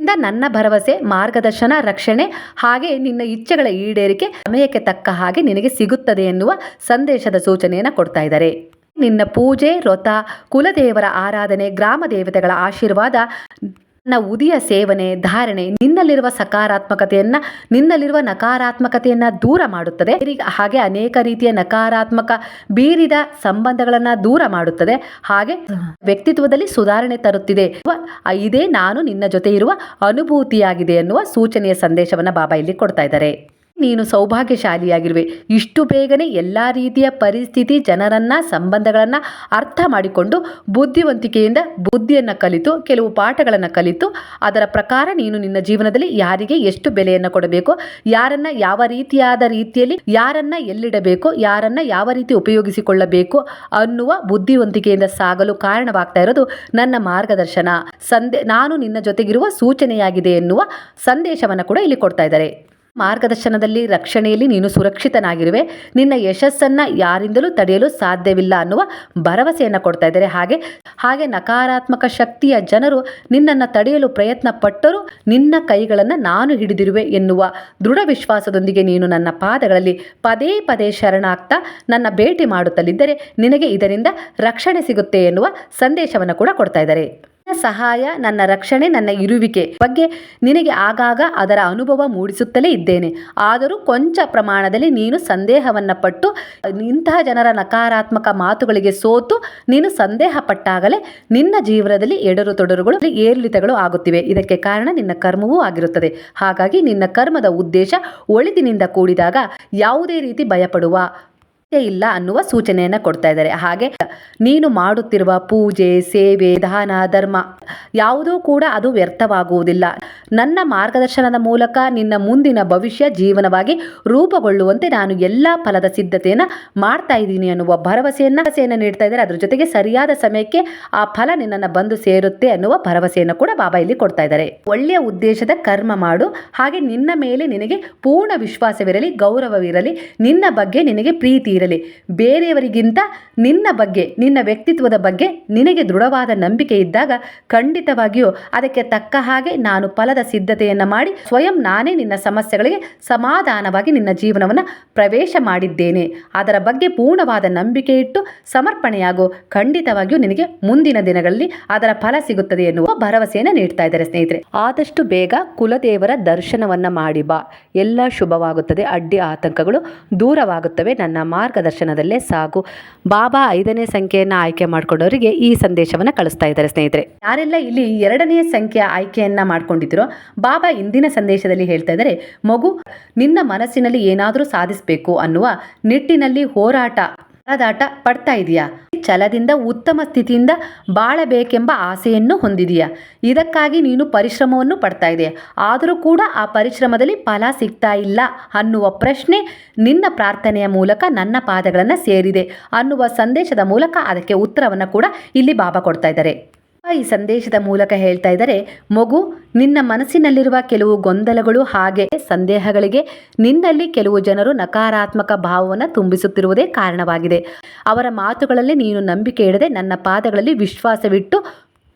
ಇಂದ ನನ್ನ ಭರವಸೆ, ಮಾರ್ಗದರ್ಶನ, ರಕ್ಷಣೆ ಹಾಗೆ ನಿನ್ನ ಇಚ್ಛೆಗಳ ಈಡೇರಿಕೆ ಸಮಯಕ್ಕೆ ತಕ್ಕ ಹಾಗೆ ನಿನಗೆ ಸಿಗುತ್ತದೆ ಎನ್ನುವ ಸಂದೇಶದ ಸೂಚನೆಯನ್ನು ಕೊಡ್ತಾ ಇದ್ದಾರೆ. ನಿನ್ನ ಪೂಜೆ, ವ್ರತ, ಕುಲದೇವರ ಆರಾಧನೆ, ಗ್ರಾಮ ದೇವತೆಗಳ ಆಶೀರ್ವಾದ ನನ್ನ ಉದಿಯ ಸೇವನೆ, ಧಾರಣೆ ನಿನ್ನಲ್ಲಿರುವ ಸಕಾರಾತ್ಮಕತೆಯನ್ನ, ನಿನ್ನಲ್ಲಿರುವ ನಕಾರಾತ್ಮಕತೆಯನ್ನ ದೂರ ಮಾಡುತ್ತದೆ. ಹೀಗೆ- ಅನೇಕ ರೀತಿಯ ನಕಾರಾತ್ಮಕ ಬೀರಿದ ಸಂಬಂಧಗಳನ್ನ ದೂರ ಮಾಡುತ್ತದೆ. ಹಾಗೆ ವ್ಯಕ್ತಿತ್ವದಲ್ಲಿ ಸುಧಾರಣೆ ತರುತ್ತಿದೆ ಇದೇ ನಾನು ನಿನ್ನ ಜೊತೆ ಇರುವ ಅನುಭೂತಿಯಾಗಿದೆ ಎನ್ನುವ ಸೂಚನೆಯ ಸಂದೇಶವನ್ನ ಬಾಬಾ ಇಲ್ಲಿ ಕೊಡ್ತಾ ಇದ್ದಾರೆ. ನೀನು ಸೌಭಾಗ್ಯಶಾಲಿಯಾಗಿರುವೆ. ಇಷ್ಟು ಬೇಗನೆ ಎಲ್ಲ ರೀತಿಯ ಪರಿಸ್ಥಿತಿ, ಜನರನ್ನ, ಸಂಬಂಧಗಳನ್ನು ಅರ್ಥ ಮಾಡಿಕೊಂಡು ಬುದ್ಧಿವಂತಿಕೆಯಿಂದ ಬುದ್ಧಿಯನ್ನು ಕಲಿತು, ಕೆಲವು ಪಾಠಗಳನ್ನು ಕಲಿತು, ಅದರ ಪ್ರಕಾರ ನೀನು ನಿನ್ನ ಜೀವನದಲ್ಲಿ ಯಾರಿಗೆ ಎಷ್ಟು ಬೆಲೆಯನ್ನು ಕೊಡಬೇಕು, ಯಾರನ್ನ ಯಾವ ರೀತಿಯಾದ ರೀತಿಯಲ್ಲಿ ಯಾರನ್ನ ಎಲ್ಲಿಡಬೇಕು, ಯಾರನ್ನ ಯಾವ ರೀತಿ ಉಪಯೋಗಿಸಿಕೊಳ್ಳಬೇಕು ಅನ್ನುವ ಬುದ್ಧಿವಂತಿಕೆಯಿಂದ ಸಾಗಲು ಕಾರಣವಾಗ್ತಾ ಇರೋದು ನನ್ನ ಮಾರ್ಗದರ್ಶನ. ಸಂದೇ, ನಾನು ನಿನ್ನ ಜೊತೆಗಿರುವ ಸೂಚನೆಯಾಗಿದೆ ಎನ್ನುವ ಸಂದೇಶವನ್ನು ಕೂಡ ಇಲ್ಲಿ ಕೊಡ್ತಾ ಇದ್ದಾರೆ. ಮಾರ್ಗದರ್ಶನದಲ್ಲಿ ರಕ್ಷಣೆಯಲ್ಲಿ ನೀನು ಸುರಕ್ಷಿತನಾಗಿರುವೆ. ನಿನ್ನ ಯಶಸ್ಸನ್ನು ಯಾರಿಂದಲೂ ತಡೆಯಲು ಸಾಧ್ಯವಿಲ್ಲ ಅನ್ನುವ ಭರವಸೆಯನ್ನು ಕೊಡ್ತಾ ಇದ್ದಾರೆ. ಹಾಗೆ ಹಾಗೆ ನಕಾರಾತ್ಮಕ ಶಕ್ತಿಯ ಜನರು ನಿನ್ನನ್ನು ತಡೆಯಲು ಪ್ರಯತ್ನ ಪಟ್ಟರೂ ನಿನ್ನ ಕೈಗಳನ್ನು ನಾನು ಹಿಡಿದಿರುವೆ ಎನ್ನುವ ದೃಢ ವಿಶ್ವಾಸದೊಂದಿಗೆ ನೀನು ನನ್ನ ಪಾದಗಳಲ್ಲಿ ಪದೇ ಪದೇ ಶರಣಾಗ್ತಾ ನನ್ನ ಭೇಟಿ ಮಾಡುತ್ತಲಿದ್ದರೆ ನಿನಗೆ ಇದರಿಂದ ರಕ್ಷಣೆ ಸಿಗುತ್ತೆ ಎನ್ನುವ ಸಂದೇಶವನ್ನು ಕೂಡ ಕೊಡ್ತಾ ಇದ್ದಾರೆ. ಸಹಾಯ, ನನ್ನ ರಕ್ಷಣೆ, ನನ್ನ ಇರುವಿಕೆ ಬಗ್ಗೆ ನಿನಗೆ ಆಗಾಗ ಅದರ ಅನುಭವ ಮೂಡಿಸುತ್ತಲೇ ಇದ್ದೇನೆ. ಆದರೂ ಕೊಂಚ ಪ್ರಮಾಣದಲ್ಲಿ ನೀನು ಸಂದೇಹವನ್ನು ಪಟ್ಟು, ಇಂತಹ ಜನರ ನಕಾರಾತ್ಮಕ ಮಾತುಗಳಿಗೆ ಸೋತು ನೀನು ಸಂದೇಹ ಪಟ್ಟಾಗಲೇ ನಿನ್ನ ಜೀವನದಲ್ಲಿ ಎಡರು ತೊಡರುಗಳು, ಏರಿಳಿತಗಳು ಆಗುತ್ತಿವೆ. ಇದಕ್ಕೆ ಕಾರಣ ನಿನ್ನ ಕರ್ಮವೂ ಆಗಿರುತ್ತದೆ. ಹಾಗಾಗಿ ನಿನ್ನ ಕರ್ಮದ ಉದ್ದೇಶ ಒಳಿತಿನಿಂದ ಕೂಡಿದಾಗ ಯಾವುದೇ ರೀತಿ ಭಯಪಡುವ ಇಲ್ಲ ಅನ್ನುವ ಸೂಚನೆಯನ್ನು ಕೊಡ್ತಾ ಇದ್ದಾರೆ. ಹಾಗೆ ನೀನು ಮಾಡುತ್ತಿರುವ ಪೂಜೆ, ಸೇವೆ, ದಾನ, ಧರ್ಮ ಯಾವುದೂ ಕೂಡ ಅದು ವ್ಯರ್ಥವಾಗುವುದಿಲ್ಲ. ನನ್ನ ಮಾರ್ಗದರ್ಶನದ ಮೂಲಕ ನಿನ್ನ ಮುಂದಿನ ಭವಿಷ್ಯ ಜೀವನವಾಗಿ ರೂಪುಗೊಳ್ಳುವಂತೆ ನಾನು ಎಲ್ಲ ಫಲದ ಸಿದ್ಧತೆಯನ್ನು ಮಾಡ್ತಾ ಇದ್ದೀನಿ ಅನ್ನುವ ಭರವಸೆಯನ್ನು ಭರವಸೆಯನ್ನು ನೀಡ್ತಾ ಇದ್ದಾರೆ. ಅದರ ಜೊತೆಗೆ ಸರಿಯಾದ ಸಮಯಕ್ಕೆ ಆ ಫಲ ನಿನ್ನನ್ನು ಬಂದು ಸೇರುತ್ತೆ ಅನ್ನುವ ಭರವಸೆಯನ್ನು ಕೂಡ ಬಾಬಾ ಇಲ್ಲಿ ಕೊಡ್ತಾ ಇದ್ದಾರೆ. ಒಳ್ಳೆಯ ಉದ್ದೇಶದ ಕರ್ಮ ಮಾಡು. ಹಾಗೆ ನಿನ್ನ ಮೇಲೆ ನಿನಗೆ ಪೂರ್ಣ ವಿಶ್ವಾಸವಿರಲಿ, ಗೌರವವಿರಲಿ. ನಿನ್ನ ಬಗ್ಗೆ ನಿನಗೆ ಪ್ರೀತಿ ಇರಲಿ. ಬೇರೆಯವರಿಗಿಂತ ನಿನ್ನ ಬಗ್ಗೆ, ನಿನ್ನ ವ್ಯಕ್ತಿತ್ವದ ಬಗ್ಗೆ ನಿನಗೆ ದೃಢವಾದ ನಂಬಿಕೆ ಇದ್ದಾಗ ಖಂಡಿತವಾಗಿಯೂ ಅದಕ್ಕೆ ತಕ್ಕ ಹಾಗೆ ನಾನು ಫಲದ ಸಿದ್ಧತೆಯನ್ನು ಮಾಡಿ ಸ್ವಯಂ ನಾನೇ ನಿನ್ನ ಸಮಸ್ಯೆಗಳಿಗೆ ಸಮಾಧಾನವಾಗಿ ನಿನ್ನ ಜೀವನವನ್ನು ಪ್ರವೇಶ ಮಾಡಿದ್ದೇನೆ. ಅದರ ಬಗ್ಗೆ ಪೂರ್ಣವಾದ ನಂಬಿಕೆ ಇಟ್ಟು ಸಮರ್ಪಣೆಯಾಗೋ. ಖಂಡಿತವಾಗಿಯೂ ನಿನಗೆ ಮುಂದಿನ ದಿನಗಳಲ್ಲಿ ಅದರ ಫಲ ಸಿಗುತ್ತದೆ ಎನ್ನುವ ಭರವಸೆಯನ್ನು ನೀಡ್ತಾ ಇದ್ದಾರೆ ಸ್ನೇಹಿತರೆ. ಆದಷ್ಟು ಬೇಗ ಕುಲದೇವರ ದರ್ಶನವನ್ನ ಮಾಡಿ ಬಾ. ಎಲ್ಲ ಶುಭವಾಗುತ್ತದೆ. ಅಡ್ಡಿ ಆತಂಕಗಳು ದೂರವಾಗುತ್ತವೆ. ನನ್ನ ಮಾರ್ಗದರ್ಶನದಲ್ಲೇ ಸಾಗು. ಬಾಬಾ ಐದನೇ ಸಂಖ್ಯೆಯನ್ನು ಆಯ್ಕೆ ಮಾಡಿಕೊಂಡವರಿಗೆ ಈ ಸಂದೇಶವನ್ನು ಕಳಿಸ್ತಾ ಇದ್ದಾರೆ ಸ್ನೇಹಿತರೆ. ಯಾರೆಲ್ಲ ಇಲ್ಲಿ ಎರಡನೇ ಸಂಖ್ಯೆಯ ಆಯ್ಕೆಯನ್ನು ಮಾಡಿಕೊಂಡಿದ್ದರೋ, ಬಾಬಾ ಇಂದಿನ ಸಂದೇಶದಲ್ಲಿ ಹೇಳ್ತಾ ಇದ್ದಾರೆ, ಮಗು, ನಿನ್ನ ಮನಸ್ಸಿನಲ್ಲಿ ಏನಾದರೂ ಸಾಧಿಸಬೇಕು ಅನ್ನುವ ನಿಟ್ಟಿನಲ್ಲಿ ಹೋರಾಟ ಪರದಾಟ ಪಡ್ತಾ ಇದೆಯಾ? ಛಲದಿಂದ, ಉತ್ತಮ ಸ್ಥಿತಿಯಿಂದ ಬಾಳಬೇಕೆಂಬ ಆಸೆಯನ್ನು ಹೊಂದಿದೆಯಾ. ಇದಕ್ಕಾಗಿ ನೀನು ಪರಿಶ್ರಮವನ್ನು ಪಡ್ತಾ ಇದೆಯಾ ಆದರೂ ಕೂಡ ಆ ಪರಿಶ್ರಮದಲ್ಲಿ ಫಲ ಸಿಗ್ತಾ ಇಲ್ಲ ಅನ್ನುವ ಪ್ರಶ್ನೆ ನಿನ್ನ ಪ್ರಾರ್ಥನೆಯ ಮೂಲಕ ನನ್ನ ಪಾದಗಳನ್ನು ಸೇರಿದೆ ಅನ್ನುವ ಸಂದೇಶದ ಮೂಲಕ ಅದಕ್ಕೆ ಉತ್ತರವನ್ನು ಕೂಡ ಇಲ್ಲಿ ಬಾಬಾ ಕೊಡ್ತಾ ಇದ್ದಾರೆ. ಈ ಸಂದೇಶದ ಮೂಲಕ ಹೇಳ್ತಾ ಇದ್ದಾರೆ, ಮಗು, ನಿನ್ನ ಮನಸ್ಸಿನಲ್ಲಿರುವ ಕೆಲವು ಗೊಂದಲಗಳು ಹಾಗೆ ಸಂದೇಹಗಳಿಗೆ ನಿನ್ನಲ್ಲಿ ಕೆಲವು ಜನರು ನಕಾರಾತ್ಮಕ ಭಾವವನ್ನು ತುಂಬಿಸುತ್ತಿರುವುದೇ ಕಾರಣವಾಗಿದೆ. ಅವರ ಮಾತುಗಳಲ್ಲಿ ನೀನು ನಂಬಿಕೆ ಇಡದೆ ನನ್ನ ಪಾದಗಳಲ್ಲಿ ವಿಶ್ವಾಸವಿಟ್ಟು